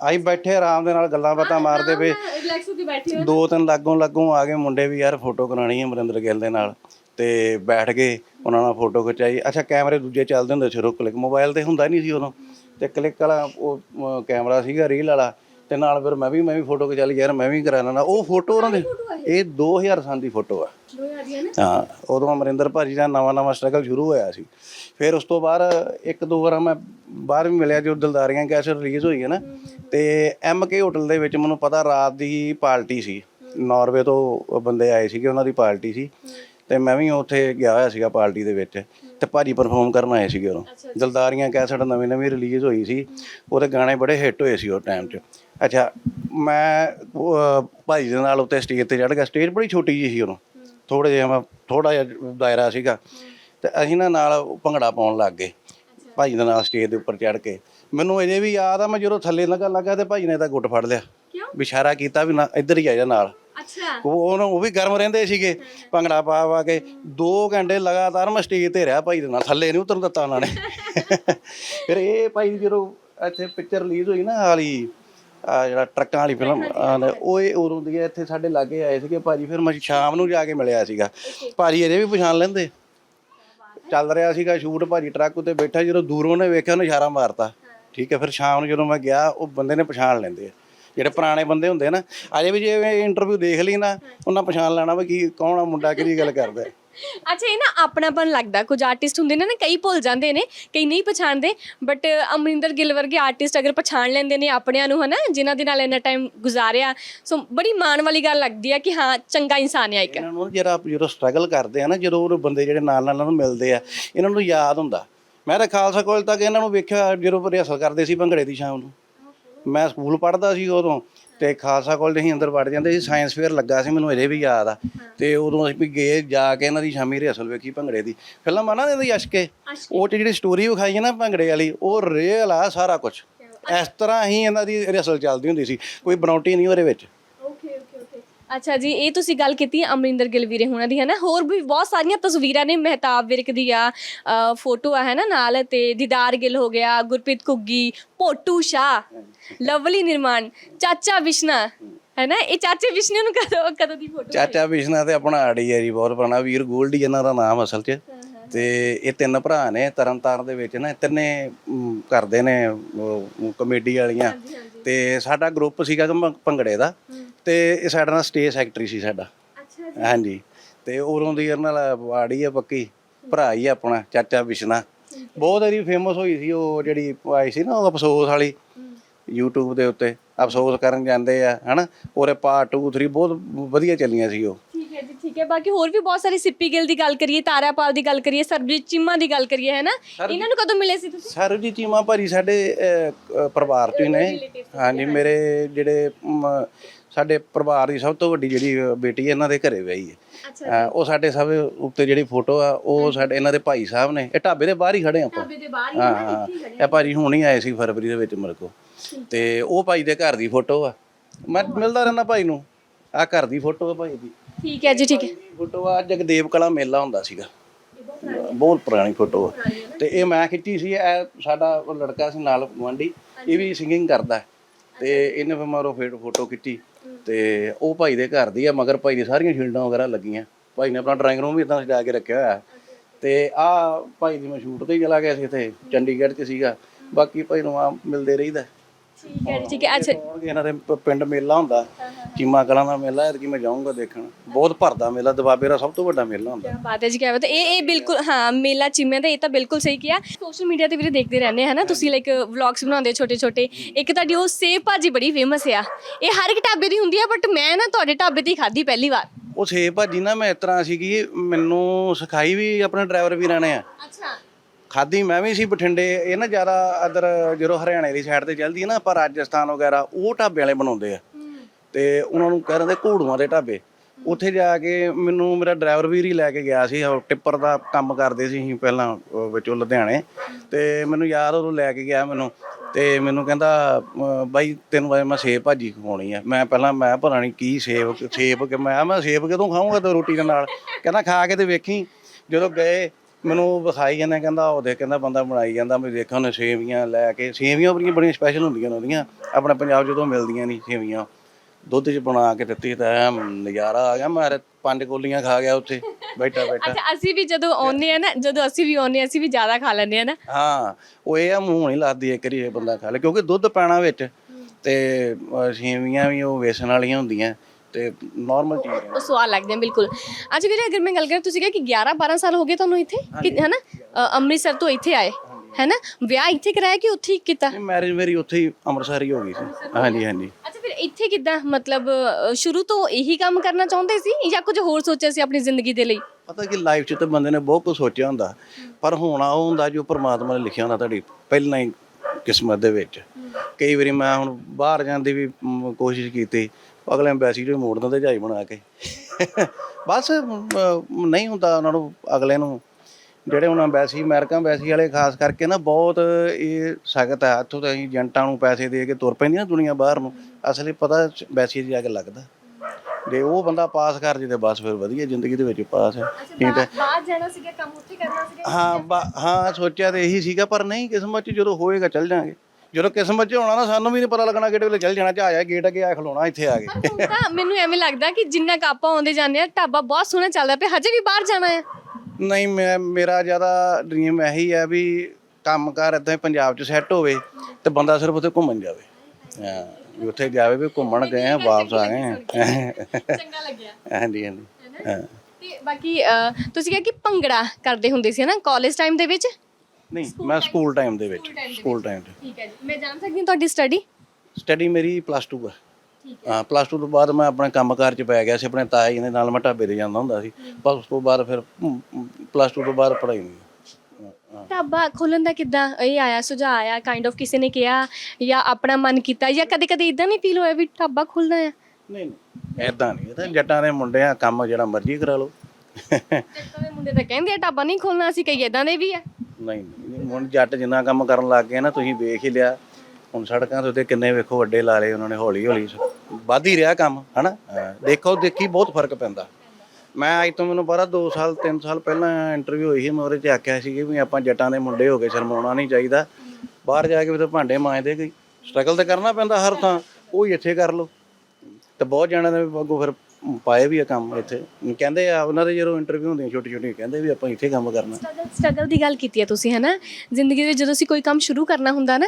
ਅਸੀਂ ਬੈਠੇ ਆਰਾਮ ਦੇ ਨਾਲ ਗੱਲਾਂ ਬਾਤਾਂ ਮਾਰਦੇ ਪਏ ਰਿਲੈਕਸ ਹੋ ਕੇ ਬੈਠੇ ਹੋ। ਦੋ ਤਿੰਨ ਲਾਗੋਂ ਲਾਗੋਂ ਆ ਗਏ ਮੁੰਡੇ ਵੀ ਯਾਰ ਫੋਟੋ ਕਰਾਣੀ ਹੈ ਅਮਰਿੰਦਰ ਗਿੱਲ ਦੇ ਨਾਲ ਤੇ ਬੈਠ ਗਏ ਉਹਨਾਂ ਨਾਲ ਫੋਟੋ ਖਿਚਾਈ। ਅੱਛਾ ਕੈਮਰੇ ਦੂਜੇ ਚੱਲਦੇ ਹੁੰਦੇ ਸੀ ਰੋ ਕਲਿੱਕ ਮੋਬਾਈਲ ਤੇ ਹੁੰਦਾ ਨਹੀਂ ਸੀ ਉਦੋਂ। ਤੇ ਕਲਿੱਕ ਵਾਲਾ ਉਹ ਅਮ, ਕੈਮਰਾ ਸੀਗਾ ਰੀਲ ਵਾਲਾ। ਤੇ ਨਾਲ ਫਿਰ ਮੈਂ ਵੀ ਮੈਂ ਵੀ ਫੋਟੋ ਖਿਚਾ ਲਈ ਯਾਰ ਮੈਂ ਵੀ ਕਰਾ ਲੈਣਾ ਉਹ ਫੋਟੋ ਉਹਨਾਂ ਦੇ ਇਹ? 2000 ਸਾਲ ਦੀ ਫੋਟੋ ਆ। ਹਾਂ ਉਦੋਂ ਅਮਰਿੰਦਰ ਭਾਜੀ ਦਾ ਨਵਾਂ ਨਵਾਂ ਸਟਰਗਲ ਸ਼ੁਰੂ ਹੋਇਆ ਸੀ। ਫਿਰ ਉਸ ਤੋਂ ਬਾਅਦ ਇੱਕ ਦੋ ਵਾਰ ਮੈਂ ਬਾਹਰ ਵੀ ਮਿਲਿਆ ਜੋ ਦਿਲਦਾਰੀਆਂ ਕੈਸਟ ਰਿਲੀਜ਼ ਹੋਈ ਹੈ ਨਾ। ਤੇ ਐਮਕੇ ਹੋਟਲ ਦੇ ਵਿੱਚ ਮੈਨੂੰ ਪਤਾ ਰਾਤ ਦੀ ਪਾਰਟੀ ਸੀ। ਨਾਰਵੇ ਤੋਂ ਬੰਦੇ ਆਏ ਸੀਗੇ ਉਹਨਾਂ ਦੀ ਪਾਰਟੀ ਸੀ। ਤੇ ਮੈਂ ਵੀ ਉੱਥੇ ਗਿਆ ਹੋਇਆ ਸੀਗਾ ਪਾਰਟੀ ਦੇ ਵਿੱਚ। ਤੇ ਭਾਜੀ ਪਰਫਾਰਮ ਕਰਨ ਆਏ ਸੀਗੇ ਉਦੋਂ। ਦਿਲਦਾਰੀਆਂ ਕੈਸਟ ਨਵੀਂ ਨਵੀਂ ਰਿਲੀਜ਼ ਹੋਈ ਸੀ। ਉਹਦੇ ਗਾਣੇ ਬੜੇ ਹਿੱਟ ਹੋਏ ਸੀ ਉਹ ਟਾਈਮ 'ਚ। ਅੱਛਾ ਮੈਂ ਉਹ, ਅਹ, ਭਾਜੀ ਦੇ ਨਾਲ ਉੱਤੇ ਸਟੇਜ ਤੇ ਚੜ੍ਹ ਗਿਆ। ਸਟੇਜ ਬੜੀ ਛੋਟੀ ਜਿਹੀ ਸੀ ਉਦੋਂ। ਥੋੜੇ ਜਿਹਾ ਮੈਂ ਥੋੜਾ ਜਿਹਾ ਦਾਇਰਾ ਸੀਗਾ। ਤੇ ਅਸੀਂ ਨਾ ਨਾਲ ਭੰਗੜਾ ਪਾਉਣ ਲੱਗ ਗਏ। ਭਾਜੀ ਦੇ ਨਾਲ ਸਟੇਜ ਦੇ ਉੱਪਰ ਚੜ੍ਹ ਕੇ। ਮੈਨੂੰ ਅਜੇ ਵੀ ਯਾਦ ਆ ਮੈਂ ਜਦੋਂ ਥੱਲੇ ਲੱਗਣ ਲੱਗਾ ਤੇ ਭਾਜੀ ਨੇ ਤਾਂ ਗੁੱਟ ਫੜ ਲਿਆ। ਕਿਉਂ? ਇਸ਼ਾਰਾ ਕੀਤਾ ਵੀ ਨਾ ਇੱਧਰ ਹੀ ਆ ਜਾ ਨਾਲ। ਅੱਛਾ। ਉਹ ਉਹਨਾਂ ਉਹ ਵੀ ਗਰਮ ਰਹਿੰਦੇ ਸੀਗੇ। ਭੰਗੜਾ ਪਾ ਪਾ ਕੇ 2 ਘੰਟੇ ਲਗਾਤਾਰ ਮੈਂ ਸਟੇਜ ਤੇ ਰਿਹਾ ਭਾਈ ਦੇ ਨਾਲ। ਥੱਲੇ ਨਹੀਂ ਉਤਰਨ ਦਿੱਤਾ ਉਹਨਾਂ ਨੇ। ਫਿਰ ਇਹ ਭਾਈ ਜਦੋਂ ਇੱਥੇ ਪਿਕਚਰ ਰਿਲੀਜ਼ ਹੋਈ ਨਾ ਹਾਲੀ ਆ ਜਿਹੜਾ ਟਰੱਕਾਂ ਵਾਲੀ ਫਿਲਮ ਉਹ ਇਹ ਉਦੋਂ ਦੀ ਇੱਥੇ ਸਾਡੇ ਲਾਗੇ ਆਏ ਸੀਗੇ ਭਾਜੀ ਫਿਰ ਮੈਂ ਸ਼ਾਮ ਨੂੰ ਜਾ ਕੇ ਮਿਲਿਆ ਸੀਗਾ। ਭਾਜੀ ਅਜੇ ਵੀ ਪਛਾਣ ਲੈਂਦੇ? ਚੱਲ ਰਿਹਾ ਸੀਗਾ ਸ਼ੂਟ ਭਾਜੀ ਟਰੱਕ ਉੱਤੇ ਬੈਠਾ ਜਦੋਂ ਦੂਰੋਂ ਨੇ ਵੇਖਿਆ ਉਹਨੇ ਇਸ਼ਾਰਾ ਮਾਰਤਾ। ਠੀਕ ਹੈ ਫਿਰ ਸ਼ਾਮ ਨੂੰ ਜਦੋਂ ਮੈਂ ਗਿਆ ਉਹ ਬੰਦੇ ਨੇ ਪਛਾਣ ਲੈਂਦੇ ਆ। ਜਿਹੜੇ ਪੁਰਾਣੇ ਬੰਦੇ ਹੁੰਦੇ ਨਾ ਅਜੇ ਵੀ ਜੇ ਇੰਟਰਵਿਊ ਦੇਖ ਲਈ ਨਾ ਉਹਨਾਂ ਪਛਾਣ ਲੈਣਾ ਵੀ ਕੀ ਕੌਣ ਆ ਮੁੰਡਾ ਕਿਹਦੀ ਗੱਲ ਕਰਦਾ। ਹੈ। ਅੱਛਾ, ਇਹ ਨਾ ਆਪਣਾਪਨ ਲੱਗਦਾ। ਕੁਝ ਆਰਟਿਸਟ ਹੁੰਦੇ ਨੇ ਨਾ, ਕਈ ਭੁੱਲ ਜਾਂਦੇ ਨੇ, ਕਈ ਨਹੀਂ ਪਛਾਣਦੇ। ਬਟ ਅਮਰਿੰਦਰ ਗਿੱਲ ਵਰਗੇ ਆਰਟਿਸਟ ਅਗਰ ਪਛਾਣ ਲੈਂਦੇ ਨੇ ਆਪਣਿਆਂ ਨੂੰ, ਹਨਾ, ਜਿਨ੍ਹਾਂ ਦੇ ਨਾਲ ਇੰਨਾ ਟਾਈਮ ਗੁਜ਼ਾਰਿਆ। ਸੋ ਬੜੀ ਮਾਣ ਵਾਲੀ ਗੱਲ ਲੱਗਦੀ ਆ ਕਿ ਹਾਂ, ਚੰਗਾ ਇਨਸਾਨ ਆ ਇੱਕ। ਇਹਨਾਂ ਨੂੰ ਜਿਹੜਾ ਜਦੋਂ ਸਟਰਗਲ ਕਰਦੇ ਆ ਨਾ, ਜਦੋਂ ਉਹ ਬੰਦੇ ਜਿਹੜੇ ਨਾਲ ਨਾਲ ਨੂੰ ਮਿਲਦੇ ਆ, ਇਹਨਾਂ ਨੂੰ ਯਾਦ ਹੁੰਦਾ। ਮੈਂ ਤਾਂ ਖਾਲਸਾ ਕਾਲਜ ਤੱਕ ਇਹਨਾਂ ਨੂੰ ਵੇਖਿਆ, ਜਦੋਂ ਰਿਹਰਸਲ ਕਰਦੇ ਸੀ ਭੰਗੜੇ ਦੀ ਸ਼ਾਮ ਨੂੰ। ਮੈਂ ਸਕੂਲ ਪੜ੍ਹਦਾ ਸੀ ਉਦੋਂ। ਤੇ ਖਾਲਸਾ ਕਾਲਜ ਅਸੀਂ ਅੰਦਰ ਵੜ ਜਾਂਦੇ ਸੀ। ਸਾਇੰਸ ਫੇਅਰ ਲੱਗਾ ਸੀ ਮੈਨੂੰ ਅਜੇ ਵੀ ਯਾਦ ਆ। ਤੇ ਉਦੋਂ ਅਸੀਂ ਵੀ ਗਏ ਜਾ ਕੇ ਇਹਨਾਂ ਦੀ ਸ਼ਾਮੀ ਰਿਹਰਸਲ ਵੇਖੀ ਭੰਗੜੇ ਦੀ। ਫਿਲਮ ਆ ਨਾ ਇਹਦੀ ਅਸ਼ਕੇ। ਉਹ 'ਚ ਜਿਹੜੀ ਸਟੋਰੀ ਵਿਖਾਈ ਹੈ ਨਾ ਭੰਗੜੇ ਵਾਲੀ ਉਹ ਰੀਅਲ ਆ ਸਾਰਾ ਕੁਝ ਇਸ ਤਰ੍ਹਾਂ ਹੀ ਇਹਨਾਂ ਦੀ ਰਿਹਰਸਲ ਚੱਲਦੀ ਹੁੰਦੀ ਸੀ। ਕੋਈ ਬਣਾਉਟੀ ਨਹੀਂ ਉਹਦੇ ਵਿੱਚ। ਅੱਛਾ ਜੀ ਇਹ ਤੁਸੀਂ ਗੱਲ ਕੀਤੀ ਹੈ ਅਮਰਿੰਦਰ ਗਿੱਲ ਵੀਰੇ ਹੁਣਾਂ ਦੀ ਹੈ ਨਾ ਹੋਰ ਵੀ ਬਹੁਤ ਸਾਰੀਆਂ ਤਸਵੀਰਾਂ ਨੇ ਮਹਿਤਾਬ ਵਿਰਕ ਦੀ ਆ ਅ, ਫੋਟੋ ਆ ਹੈ ਨਾ ਨਾਲ ਤੇ ਦੀਦਾਰ ਗਿੱਲ ਹੋ ਗਿਆ ਗੁਰਪ੍ਰੀਤ ਕੁੱਗੀ ਪੋਟੂ ਸ਼ਾਹ ਲਵਲੀ ਨਿਰਮਾਨ ਚਾਚਾ ਵਿਸ਼ਨਾ ਹੈ ਨਾ ਇਹ ਚਾਚੇ ਵਿਸ਼ਨੇ ਨੂੰ ਕਦੋਂ ਕਦੋਂ ਦੀ ਫੋਟੋ ਚਾਚਾ ਵਿਸ਼ਨਾ ਤੇ ਆਪਣਾ ਆੜੀ ਹੈ ਜੀ ਬਹੁਤ ਪੁਰਾਣਾ ਵੀਰ ਗੋਲਡੀ ਇਹਨਾਂ ਦਾ ਨਾਮ ਅਸਲ 'ਚ। ਤੇ ਇਹ ਤਿੰਨ ਭਰਾ ਨੇ ਤਰਨਤਾਰਨ ਦੇ ਵਿੱਚ ਨਾ ਤਿੰਨੇ ਮ, ਕਰਦੇ ਨੇ ਉਹ, ਕਮੇਡੀ ਵਾਲੀਆਂ। ਤੇ ਸਾਡਾ ਗਰੁੱਪ ਸੀਗਾ ਭੰ- ਭੰਗੜੇ ਦਾ। ਤੇ ਇਹ ਸਾਡਾ ਨਾਲ ਸਟੇਜ ਸੈਕਟਰੀ ਸੀ ਸਾਡਾ। ਅੱਛਾ ਹਾਂਜੀ। ਤੇ ਉਰੋਂ ਦੀ ਇਹਨਾਂ ਨਾਲ ਆੜੀ ਹੈ ਪੱਕੀ ਭਰਾ ਹੀ ਆ ਆਪਣਾ ਚਾਚਾ ਵਿਸ਼ਨਾ ਬਹੁਤ ਵਾਰੀ ਫੇਮਸ ਹੋਈ ਸੀ ਉਹ ਜਿਹੜੀ ਆਈ ਸੀ ਨਾ ਉਹ ਅਫਸੋਸ ਵਾਲੀ। YouTube ਦੇ ਉੱਤੇ ਅਫਸੋਸ ਕਰਨ ਜਾਂਦੇ ਆ ਹਨਾ? ਉਹਦੇ ਪਾਰਟ 2 3 ਬਹੁਤ ਵਧੀਆ ਚੱਲੀਆਂ ਸੀ ਉਹ। ਠੀਕ ਹੈ ਜੀ ਠੀਕ ਹੈ। ਬਾਕੀ ਹੋਰ ਵੀ ਬਹੁਤ ਸਾਰੀ ਸਿੱਪੀ ਗਿੱਲ ਦੀ ਗੱਲ ਕਰੀਏ ਤਾਰਾਪਾਲ ਦੀ ਗੱਲ ਕਰੀਏ ਸਰਬਜੀਤ ਚੀਮਾ ਦੀ ਗੱਲ ਕਰੀਏ ਹੈ ਨਾ ਇਹਨਾਂ ਨੂੰ ਕਦੋਂ ਮਿਲੇ ਸੀ ਤੁਸੀਂ? ਸਰਬਜੀਤ ਚੀਮਾ ਭਾਜੀ ਸਾਡੇ ਅਹ, ਅਹ, ਪਰਿਵਾਰ ਤੋਂ ਹੀ ਨੇ। ਹਾਂਜੀ ਮੇਰੇ ਜਿਹੜੇ ਮ, ਸਾਡੇ ਪਰਿਵਾਰ ਦੀ ਸਭ ਤੋਂ ਵੱਡੀ ਜਿਹੜੀ ਬੇਟੀ ਹੈ ਇਹਨਾਂ ਦੇ ਘਰੇ ਵਿਆਹੀ ਹੈ। ਉਹ ਸਾਡੇ ਸਭ ਉੱਤੇ ਜਿਹੜੀ ਫੋਟੋ ਆ ਉਹ ਸਾਡੇ ਇਹਨਾਂ ਦੇ ਭਾਈ ਸਾਹਿਬ ਨੇ। ਇਹ ਢਾਬੇ ਦੇ ਬਾਹਰ ਹੀ ਖੜੇ ਆਪਾਂ। ਦੇ ਬਾਹਰ ਹਾਂ ਹਾਂ ਇਹ ਭਾਜੀ ਹੁਣ ਹੀ ਆਏ ਸੀ ਫਰਵਰੀ ਦੇ ਵਿੱਚ ਮੇਰੇ ਕੋ। ਤੇ ਉਹ ਭਾਈ ਦੇ ਘਰ ਦੀ ਫੋਟੋ ਆ। ਮੈਂ ਮਿਲਦਾ ਰਹਿੰਦਾ ਭਾਈ ਨੂੰ। ਆ ਘਰ ਦੀ ਫੋਟੋ ਆ ਭਾਈ ਦੀ। ਠੀਕ ਹੈ ਜੀ ਠੀਕ ਹੈ। ਫੋਟੋ ਆ ਜਗਦੇਵ ਕਲਾ ਮੇਲਾ ਹੁੰਦਾ ਸੀਗਾ। ਬਹੁਤ ਪੁਰਾਣੀ ਫੋਟੋ। ਆ। ਤੇ ਇਹ ਮੈਂ ਖਿੱਚੀ ਸੀ ਇਹ ਸਾਡਾ ਲੜਕਾ ਸੀ ਨਾਲ ਗੁਆਂਢੀ। ਇਹ ਵੀ ਸਿੰਗਿੰਗ ਕਰਦਾ। ਤੇ ਇਹਨੇ ਫਿਰ ਮਾਰੋ ਫੇਟ ਫੋਟੋ ਖਿੱਚੀ। ਤੇ ਉਹ ਭਾਈ ਦੇ ਘਰ ਦੀ ਆ, ਮਗਰ ਭਾਈ ਦੀ ਸਾਰੀਆਂ ਸ਼ੀਲਡਾਂ ਵਗੈਰਾ ਲੱਗੀਆਂ। ਭਾਈ ਨੇ ਆਪਣਾ ਡਰਾਇੰਗ ਰੂਮ ਵੀ ਇਦਾਂ ਸਜਾ ਕੇ ਰੱਖਿਆ ਹੋਇਆ। ਤੇ ਆ ਭਾਈ ਦੀ ਮੈਂ ਸ਼ੂਟ ਤੇ ਹੀ ਚਲਾ ਗਿਆ ਸੀ ਇੱਥੇ, ਚੰਡੀਗੜ੍ਹ 'ਚ ਸੀਗਾ। ਬਾਕੀ ਭਾਈ ਨੂੰ ਆ ਮਿਲਦੇ ਰਹੀਦਾ। ਠੀਕ ਹੈ ਜੀ ਠੀਕ ਹੈ। ਅੱਛਾ। ਇਹਨਾਂ ਦੇ ਪ- ਪਿੰਡ ਮੇਲਾ ਹੁੰਦਾ। ਚੀਮਾ ਕਲਾਂ ਦਾ ਮੇਲਾ ਐਤਕੀ ਮੈਂ ਜਾਊਂਗਾ ਦੇਖਣ। ਬਹੁਤ ਭਰਦਾ ਮੇਲਾ ਦਬਾਬੇ ਦਾ ਸਭ ਤੋਂ ਵੱਡਾ ਮੇਲਾ ਹੁੰਦਾ। ਕਿਆ ਬਾਤ ਹੈ ਜੀ ਕਿਆ ਬਾਤ ਹੈ। ਇਹ ਇਹ ਬਿਲਕੁਲ ਹਾਂ ਮੇਲਾ ਚਿੰਮਿਆਂ ਦਾ ਇਹ ਤਾਂ ਬਿਲਕੁਲ ਸਹੀ ਕਿਹਾ। ਸੋਸ਼ਲ ਮੀਡੀਆ ਤੇ ਵੀਰੇ ਦੇਖਦੇ ਰਹਿੰਦੇ ਹਨਾ? ਤੁਸੀਂ ਲਾਈਕ ਵਲੌਗਸ ਬਣਾਉਂਦੇ ਛੋਟੇ ਛੋਟੇ ਇੱਕ ਤੁਹਾਡੀ ਉਹ ਸੇਵ ਭਾਜੀ ਬੜੀ ਫੇਮਸ ਆ। ਇਹ ਹਰ ਇੱਕ ਢਾਬੇ ਦੀ ਹੁੰਦੀ ਆ ਬਟ ਮੈਂ ਨਾ ਤੁਹਾਡੇ ਢਾਬੇ ਹੀ ਖਾਧੀ ਪਹਿਲੀ ਵਾਰ। ਉਹ ਸੇਬ ਭਾਜੀ ਨਾ ਮੈਂ ਇਸ ਤਰ੍ਹਾਂ ਸੀਗੀ ਮੈਨੂੰ ਸਿਖਾਈ ਵੀ ਆਪਣੇ ਡਰਾਈਵਰ ਵੀਰਾਂ ਨੇ ਆ। ਅੱਛਾ। ਖਾਦੀ ਮੈਂ ਵੀ ਸੀ ਬਠਿੰਡੇ, ਇਹ ਨਾ ਜ਼ਿਆਦਾ ਅਦਰ ਜਦੋਂ ਹਰਿਆਣੇ ਦੀ ਸਾਈਡ ਤੇ ਚੱਲਦੀ ਹੈ ਨਾ, ਆਪਾਂ ਰਾਜਸਥਾਨ ਵਗੈਰਾ, ਉਹ ਢਾਬੇ ਵਾਲੇ ਬਣਾਉਂਦੇ ਆ। ਤੇ ਉਹਨਾਂ ਨੂੰ ਕਹਿ ਦਿੰਦੇ ਘੋੜੂਆਂ ਦੇ ਢਾਬੇ। ਉੱਥੇ ਜਾ ਕੇ ਮੈਨੂੰ ਮੇਰਾ ਡਰਾਈਵਰ ਵੀਰ ਹੀ ਲੈ ਕੇ ਗਿਆ ਸੀ, ਉਹ ਟਿੱਪਰ ਦਾ ਕੰਮ ਕਰਦੇ ਸੀ ਅਸੀਂ ਪਹਿਲਾਂ ਵਿੱਚੋਂ ਲੁਧਿਆਣੇ। ਤੇ ਮੈਨੂੰ ਯਾਦ ਉਦੋਂ ਲੈ ਕੇ ਗਿਆ ਮੈਨੂੰ। ਤੇ ਮੈਨੂੰ ਕਹਿੰਦਾ ਬਾਈ ਤੈਨੂੰ ਅੱਜ ਮੈਂ ਸੇਬ ਭਾਜੀ ਖਵਾਉਣੀ ਆ। ਮੈਂ ਪਹਿਲਾਂ, ਮੈਂ ਪਤਾ ਨਹੀਂ ਕੀ ਸੇਬ ਸੇਬ ਕਿ, ਮੈਂ ਮੈਂ ਸੇਬ ਕਦੋਂ ਖਾਊਂਗਾ ਤੇ ਰੋਟੀ ਦੇ ਨਾਲ? ਕਹਿੰਦਾ ਖਾ ਕੇ ਤੇ ਵੇਖੀ। ਜਦੋਂ ਗਏ ਮੈਨੂੰ ਵਿਖਾਈ ਜਾਂਦਾ ਕਹਿੰਦਾ ਉਹ ਦੇ ਕਹਿੰਦਾ ਬੰਦਾ ਬਣਾਈ ਜਾਂਦਾ ਮੈਂ ਦੇਖਾਂ ਉਹਨੇ ਸੇਵੀਆਂ ਲੈ ਕੇ ਸੇਵੀਆਂ ਬੜੀਆਂ ਬੜੀਆਂ ਸਪੈਸ਼ਲ ਹੁੰਦੀਆਂ ਨੇ ਉਹਦੀਆਂ ਆਪਣੇ ਪੰਜਾਬ ਜਦੋਂ ਮਿਲਦੀਆਂ ਨਹੀਂ ਸੇਵੀਆਂ। ਦੁੱਧ 'ਚ ਬਣਾ ਕੇ ਦਿੱਤੀ ਤਾਂ ਨਜ਼ਾਰਾ ਆ ਗਿਆ ਮੈਂ ਪੰਜ ਕੋਲੀਆਂ ਖਾ ਗਿਆ ਉੱਥੇ ਬੈਠਾ ਬੈਠਾ। ਅੱਛਾ ਅਸੀਂ ਵੀ ਜਦੋਂ ਆਉਂਦੇ ਆ ਨਾ ਜਦੋਂ ਅਸੀਂ ਵੀ ਆਉਂਦੇ ਆ ਅਸੀਂ ਵੀ ਜ਼ਿਆਦਾ ਖਾ ਲੈਂਦੇ ਆ ਨਾ। ਹਾਂ ਉਹ ਇਹ ਆ ਮੂੰਹ ਨਹੀਂ ਲੱਗਦੀ ਇੱਕ ਵਾਰੀ ਇਹ ਬੰਦਾ ਖਾ ਲੇ ਕਿਉਂਕਿ ਦੁੱਧ ਪੈਣਾ ਵਿੱਚ ਤੇ ਅ, ਸੇਵੀਆਂ ਵੀ ਉਹ ਵੇਸਣ ਵਾਲੀਆਂ ਹੁੰਦੀਆਂ। ਤੇ ਨਾਰਮਲ ਚੀਜ਼ ਹੈ। ਉਹ ਸਵਾਦ ਲੱਗਦੇ ਆ ਬਿਲਕੁਲ। ਅੱਜ ਵੀਰੇ ਅਗਰ ਮੈਂ ਗੱਲ ਕਰਾਂ ਤੁਸੀਂ ਕਿਹਾ ਕਿ 11 12 ਸਾਲ ਹੋ ਗਏ ਤੁਹਾਨੂੰ ਇੱਥੇ? ਕਿ ਹੈਨਾ? ਅ, ਅੰਮ੍ਰਿਤਸਰ ਤੋਂ ਇੱਥੇ ਆਏ ਹੈਨਾ? ਵਿਆਹ ਇੱਥੇ ਕਰਾਇਆ ਕਿ ਉੱਥੇ ਹੀ ਕੀਤਾ? ਮੈਰਿਜ ਮੇਰੀ ਉੱਥੇ ਹੀ ਅੰਮ੍ਰਿਤਸਰ ਹੀ ਹੋ ਗਈ ਸੀ। ਹਾਂਜੀ ਹਾਂਜੀ। ਅੱਛਾ ਫਿਰ ਇੱਥੇ ਕਿੱਦਾਂ? ਮਤਲਬ ਅ, ਸ਼ੁਰੂ ਤੋਂ ਇਹੀ ਕੰਮ ਕਰਨਾ ਚਾਹੁੰਦੇ ਸੀ ਜਾਂ ਕੁਝ ਹੋਰ ਸੋਚਿਆ ਸੀ ਆਪਣੀ ਜ਼ਿੰਦਗੀ ਦੇ ਲਈ? ਪਤਾ ਕਿ ਲਾਈਫ 'ਚ ਤਾਂ ਬੰਦੇ ਨੇ ਬਹੁਤ ਕੁਝ ਸੋਚਿਆ ਹੁੰਦਾ। ਪਰ ਹੋਣਾ ਉਹ ਹੁੰਦਾ ਜੋ ਪ੍ਰਮਾਤਮਾ ਨੇ ਲਿਖਿਆ ਹੁੰਦਾ ਤੁਹਾਡੀ ਪਹਿਲਾਂ ਹੀ ਕਿਸਮਤ ਦੇ ਵਿੱਚ। ਕਈ ਵਾਰੀ ਮੈਂ ਹੁਣ ਬਾਹਰ ਜਾਣ ਦੀ ਵੀ ਮ, ਕੋਸ਼ਿਸ਼ ਕੀਤੀ। ਅਗਲੇ ਐਮਬੈਸੀ ਤੋਂ ਹੀ ਮੋੜ ਦਿੰਦੇ ਜਹਾਜ਼ ਬਣਾ ਕੇ। ਬਸ ਨਹੀਂ ਹੁੰਦਾ ਉਹਨਾਂ ਨੂੰ ਅਗਲੇ ਨੂੰ। ਜਿਹੜੇ ਹੁਣ ਐਮਬੈਸੀ ਅਮਰੀਕਾ ਐਮਬੈਸੀ ਵਾਲੇ ਖਾਸ ਕਰਕੇ ਨਾ ਬਹੁਤ ਇਹ ਸਖਤ ਹੈ। ਇੱਥੋਂ ਤਾਂ ਅਸੀਂ ਏਜੰਟਾਂ ਨੂੰ ਪੈਸੇ ਦੇ ਕੇ ਤੁਰ ਪੈਂਦੀ ਨਾ ਦੁਨੀਆ ਬਾਹਰ ਨੂੰ। ਅਸਲੀ ਪਤਾ ਐਮਬੈਸੀ 'ਚ ਜਾ ਕੇ ਲੱਗਦਾ। ਜੇ ਉਹ ਬੰਦਾ ਪਾਸ ਕਰ ਜੇ ਤੇ ਬਸ ਫਿਰ ਵਧੀਆ ਜ਼ਿੰਦਗੀ ਦੇ ਵਿੱਚ ਪਾਸ ਹੈ। ਨਹੀਂ ਤਾਂ ਬਾਹਰ ਜਾਣਾ ਸੀਗਾ ਕੰਮ ਉੱਥੇ ਕਰਨਾ ਸੀਗਾ ਹਾਂ ਹਾਂ ਸੋਚਿਆ ਤੇ ਇਹੀ ਸੀਗਾ ਪਰ ਨਹੀਂ ਕਿਸਮਤ 'ਚ ਜਦੋਂ ਹੋਏਗਾ ਚੱਲ ਜਾਾਂਗੇ। ਜਦੋਂ ਕਿਸਮਤ 'ਚ ਹੋਣਾ ਨਾ ਸਾਨੂੰ ਵੀ ਨਹੀਂ ਪਤਾ ਲੱਗਣਾ ਕਿਹੜੇ ਵੇਲੇ ਚੱਲ ਜਾਣਾ ਜਹਾਜ਼ ਆ ਗੇਟ ਅੱਗੇ ਆ ਖਲੋਣਾ ਇੱਥੇ ਆ ਗਏ। ਹੁਣ ਤਾਂ ਮੈਨੂੰ ਐਵੇਂ ਲੱਗਦਾ ਕਿ ਜਿੰਨਾ ਕੁ ਆਪਾਂ ਆਉਂਦੇ ਜਾਂਦੇ ਆ ਢਾਬਾ ਬਹੁਤ ਸੋਹਣਾ ਚੱਲਦਾ ਪਿਆ ਹਜੇ ਵੀ ਬਾਹਰ ਜਾਣਾ ਹੈ। ਨਹੀਂ ਮੈਂ ਮੇਰਾ ਜ਼ਿਆਦਾ ਡ੍ਰੀਮ ਇਹੀ ਹੈ ਵੀ ਕੰਮਕਾਰ ਇਦਾਂ ਪੰਜਾਬ 'ਚ ਸੈੱਟ ਹੋਵੇ ਤੇ ਬੰਦਾ ਸਿਰਫ ਉੱਥੇ ਘੁੰਮਣ ਜਾਵੇ। ਹਾਂ ਵੀ ਉੱਥੇ ਜਾਵੇ ਵੀ ਘੁੰਮਣ ਗਏ ਆ ਵਾਪਸ ਆ ਗਏ ਆ। ਚੰਗਾ ਲੱਗਿਆ। ਹਾਂਜੀ ਹਾਂਜੀ ਹਾਂ ਤੇ ਬਾਕੀ ਤੁਸੀਂ ਕਿਹਾ ਕਿ ਭੰਗੜਾ ਕਰਦੇ ਹੁੰਦੇ ਸੀ ਨਾ ਕਾਲਜ ਟਾਈਮ ਦੇ ਵਿੱਚ? ਨਹੀਂ ਮੈਂ ਸਕੂਲ ਟਾਈਮ ਦੇ ਵਿੱਚ ਸਕੂਲ ਟਾਈਮ ਤੇ। ਠੀਕ ਹੈ ਜੀ। ਮੈਂ ਜਾਣ ਸਕਦੀ ਹਾਂ ਤੁਹਾਡੀ ਸਟੱਡੀ ਸਟੱਡੀ ਮੇਰੀ ਪਲੱਸ 2 ਆ। ਹਾਂ। ਪਲੱਸ 2 ਤੋਂ ਬਾਅਦ ਮੈਂ ਆਪਣੇ ਕੰਮਕਾਰ 'ਚ ਪੈ ਗਿਆ ਸੀ ਆਪਣੇ ਤਾਏ ਜੀ ਦੇ ਨਾਲ ਮੈਂ ਢਾਬੇ ਤੇ ਜਾਂਦਾ ਹੁੰਦਾ ਸੀ। ਪਰ ਉਸ ਤੋਂ ਬਾਅਦ ਫਿਰ ਪਲੱਸ 2 ਤੋਂ ਬਾਅਦ ਪੜ੍ਹਾਈ ਨਹੀਂ। ਹਾਂ, ਹਾਂ। ਢਾਬਾ ਖੋਲਣ ਦਾ ਕਿੱਦਾਂ ਇਹ ਆਇਆ ਸੁਝਾਅ ਆਇਆ ਕਾਈਂਡ ਆਫ ਕਿਸੇ ਨੇ ਕਿਹਾ ਜਾਂ ਆਪਣਾ ਮਨ ਕੀਤਾ ਜਾਂ ਕਦੇ ਕਦੇ ਇਦਾਂ ਨਹੀਂ ਫੀਲ ਹੋਇਆ ਵੀ ਢਾਬਾ ਖੋਲਣਾ ਹੈ ਨਹੀਂ ਨਹੀਂ ਐਦਾਂ ਨਹੀਂ। ਇਹ ਤਾਂ ਜੱਟਾਂ ਦੇ ਮੁੰਡੇ ਆ ਕੰਮ ਜਿਹੜਾ ਮਰਜ਼ੀ ਕਰਾ ਲਓ। ਜੱਟਾਂ ਦੇ ਮੁੰਡੇ ਤਾਂ ਕਹਿੰਦੇ ਆ ਢਾਬਾ ਨਹੀਂ ਖੋਲਣਾ ਸੀ ਕਈ ਇਦਾਂ ਦੇ ਵੀ ਆ। ਨਹੀਂ ਨਹੀਂ। ਹੁਣ ਜੱਟ ਜਿੰਨਾ ਕੰਮ ਕਰਨ ਲੱਗ ਗਏ ਨਾ ਤੁਸੀਂ ਵੇਖ ਹੀ ਲਿਆ। ਹੁਣ ਸੜਕਾਂ ਦੇ ਉੱਤੇ ਕਿੰਨੇ ਵੇਖੋ ਵੱਡੇ ਲਾ ਲਏ ਉਹਨਾਂ ਨੇ ਹੌਲੀ ਹੌਲੀ। ਵੱਧ ਹੀ ਰਿਹਾ ਕੰਮ ਹਨਾ? ਹਾਂ, ਦੇਖੋ ਦੇਖੀ ਬਹੁਤ ਫ਼ਰਕ ਪੈਂਦਾ। ਮੈਂ ਅੱਜ ਤੋਂ ਮੈਨੂੰ ਬਾਰਾ 2 ਸਾਲ 3 ਸਾਲ ਪਹਿਲਾਂ ਇੰਟਰਵਿਊ ਹੋਈ ਸੀ ਮੈਂ ਉਹਦੇ 'ਚ ਆਖਿਆ ਸੀ ਕਿ ਵੀ ਆਪਾਂ ਜੱਟਾਂ ਦੇ ਮੁੰਡੇ ਹੋ ਕੇ ਸ਼ਰਮਾਉਣਾ ਨਹੀਂ ਚਾਹੀਦਾ। ਬਾਹਰ ਜਾ ਕੇ ਵੀ ਤਾਂ ਭਾਂਡੇ ਮਾਂਜਦੇ ਗਈ ਸਟਰਗਲ ਤਾਂ ਕਰਨਾ ਪੈਂਦਾ ਹਰ ਥਾਂ ਉਹ ਹੀ ਇੱਥੇ ਕਰ ਲਓ। ਤੇ ਬਹੁਤ ਜਣਿਆਂ ਦੇ ਅੱਗੋਂ ਫਿਰ ਪਾਏ ਵੀ ਆ ਕੰਮ ਇੱਥੇ। ਕਹਿੰਦੇ ਆ ਉਹਨਾਂ ਦੇ ਜਦੋਂ ਇੰਟਰਵਿਊ ਹੁੰਦੀਆਂ ਛੋਟੀ ਛੋਟੀ ਕਹਿੰਦੇ ਵੀ ਆਪਾਂ ਇੱਥੇ ਕੰਮ ਕਰਨਾ। ਸਟਰਗਲ ਦੀ ਗੱਲ ਕੀਤੀ ਹੈ ਤੁਸੀਂ ਹੈ ਨਾ ਜ਼ਿੰਦਗੀ ਦੇ ਜਦੋਂ ਅਸੀਂ ਕੋਈ ਕੰਮ ਸ਼ੁਰੂ ਕਰਨਾ ਹੁੰਦਾ ਨਾ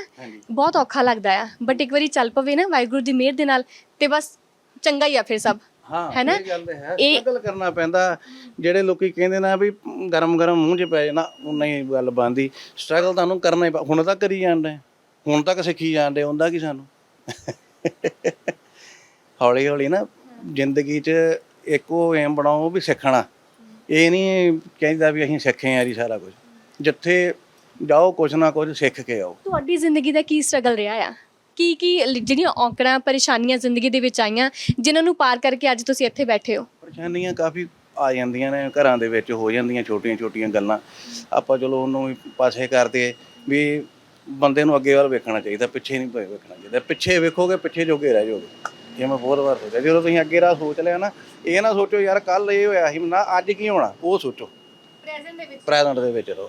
ਬਹੁਤ ਔਖਾ ਲੱਗਦਾ ਆ। ਬਟ ਇੱਕ ਵਾਰੀ ਚੱਲ ਪਵੇ ਨਾ ਵਾਹਿਗੁਰੂ ਦੀ ਮਿਹਰ ਦੇ ਨਾਲ ਤੇ ਬਸ ਚੰਗਾ ਹੀ ਆ ਫਿਰ ਸਭ। ਹਾਂ ਹੈ ਨਾ? ਇਹ ਗੱਲ ਤਾਂ ਹੈ। ਇਹ- ਸਟਰਗਲ ਕਰਨਾ ਪੈਂਦਾ। ਜਿਹੜੇ ਲੋਕੀ ਕਹਿੰਦੇ ਨਾ ਵੀ ਗਰਮ ਗਰਮ ਮੂੰਹ 'ਚ ਪੈ ਜਾਣਾ ਉਹ ਨਹੀਂ ਗੱਲ ਬੰਦੀ ਸਟਰਗਲ ਤੁਹਾਨੂੰ ਕਰਨਾ ਹੀ ਹੁਣ ਤੱਕ ਕਰੀ ਜਾਂਦੇ ਹੁਣ ਤੱਕ ਸਿੱਖੀ ਜਾਂਦੇ ਹੁੰਦਾ ਕੀ ਸਾਨੂੰ? ਹੌਲੀ ਹੌਲੀ ਨਾ ਜ਼ਿੰਦਗੀ 'ਚ ਇੱਕੋ ਏਮ ਬਣਾਓ ਵੀ ਸਿੱਖਣਾ। ਇਹ ਨਹੀਂ ਕਹਿੰਦਾ ਵੀ ਅਸੀਂ ਸਿੱਖੇ ਆ ਜੀ ਸਾਰਾ ਕੁਝ। ਜਿੱਥੇ ਜਾਓ ਕੁਝ ਨਾ ਕੁਝ ਸਿੱਖ ਕੇ ਆਓ। ਤੁਹਾਡੀ ਜ਼ਿੰਦਗੀ ਦਾ ਕੀ ਸਟਰਗਲ ਰਿਹਾ ਆ? ਕੀ ਕੀ ਜਿਹੜੀਆਂ ਔਕੜਾਂ ਪਰੇਸ਼ਾਨੀਆਂ ਜ਼ਿੰਦਗੀ ਦੇ ਵਿੱਚ ਆਈਆਂ ਜਿਨ੍ਹਾਂ ਨੂੰ ਪਾਰ ਕਰਕੇ ਅੱਜ ਤੁਸੀਂ ਇੱਥੇ ਬੈਠੇ ਹੋ? ਪਰੇਸ਼ਾਨੀਆਂ ਕਾਫੀ ਆ ਜਾਂਦੀਆਂ ਨੇ ਘਰਾਂ ਦੇ ਵਿੱਚ ਹੋ ਜਾਂਦੀਆਂ ਛੋਟੀਆਂ ਛੋਟੀਆਂ ਗੱਲਾਂ। ਆਪਾਂ ਚਲੋ ਉਹਨੂੰ ਵੀ ਪਾਸੇ ਕਰਦੇ ਵੀ ਬੰਦੇ ਨੂੰ ਅੱਗੇ ਵੱਲ ਵੇਖਣਾ ਚਾਹੀਦਾ ਪਿੱਛੇ ਨਹੀਂ ਵੇਖਣਾ ਚਾਹੀਦਾ। ਪਿੱਛੇ ਵੇਖੋਗੇ ਪਿੱਛੇ ਜੋਗੇ ਰਹਿ ਜਾਓਗੇ। ਇਹ ਮੈਂ ਬਹੁਤ ਵਾਰ ਸੋਚਿਆ। ਜਦੋਂ ਤੁਸੀਂ ਅੱਗੇ ਰਾਹ ਸੋਚ ਲਿਆ ਨਾ ਇਹ ਨਾ ਸੋਚੋ ਯਾਰ ਕੱਲ ਇਹ ਹੋਇਆ ਸੀ ਨਾ ਅੱਜ ਕੀ ਹੋਣਾ ਉਹ ਸੋਚੋ। ਪ੍ਰੈਜ਼ੈਂਟ ਦੇ ਵਿੱਚ। ਪ੍ਰੈਜ਼ੈਂਟ ਦੇ ਵਿੱਚ ਰਹੋ।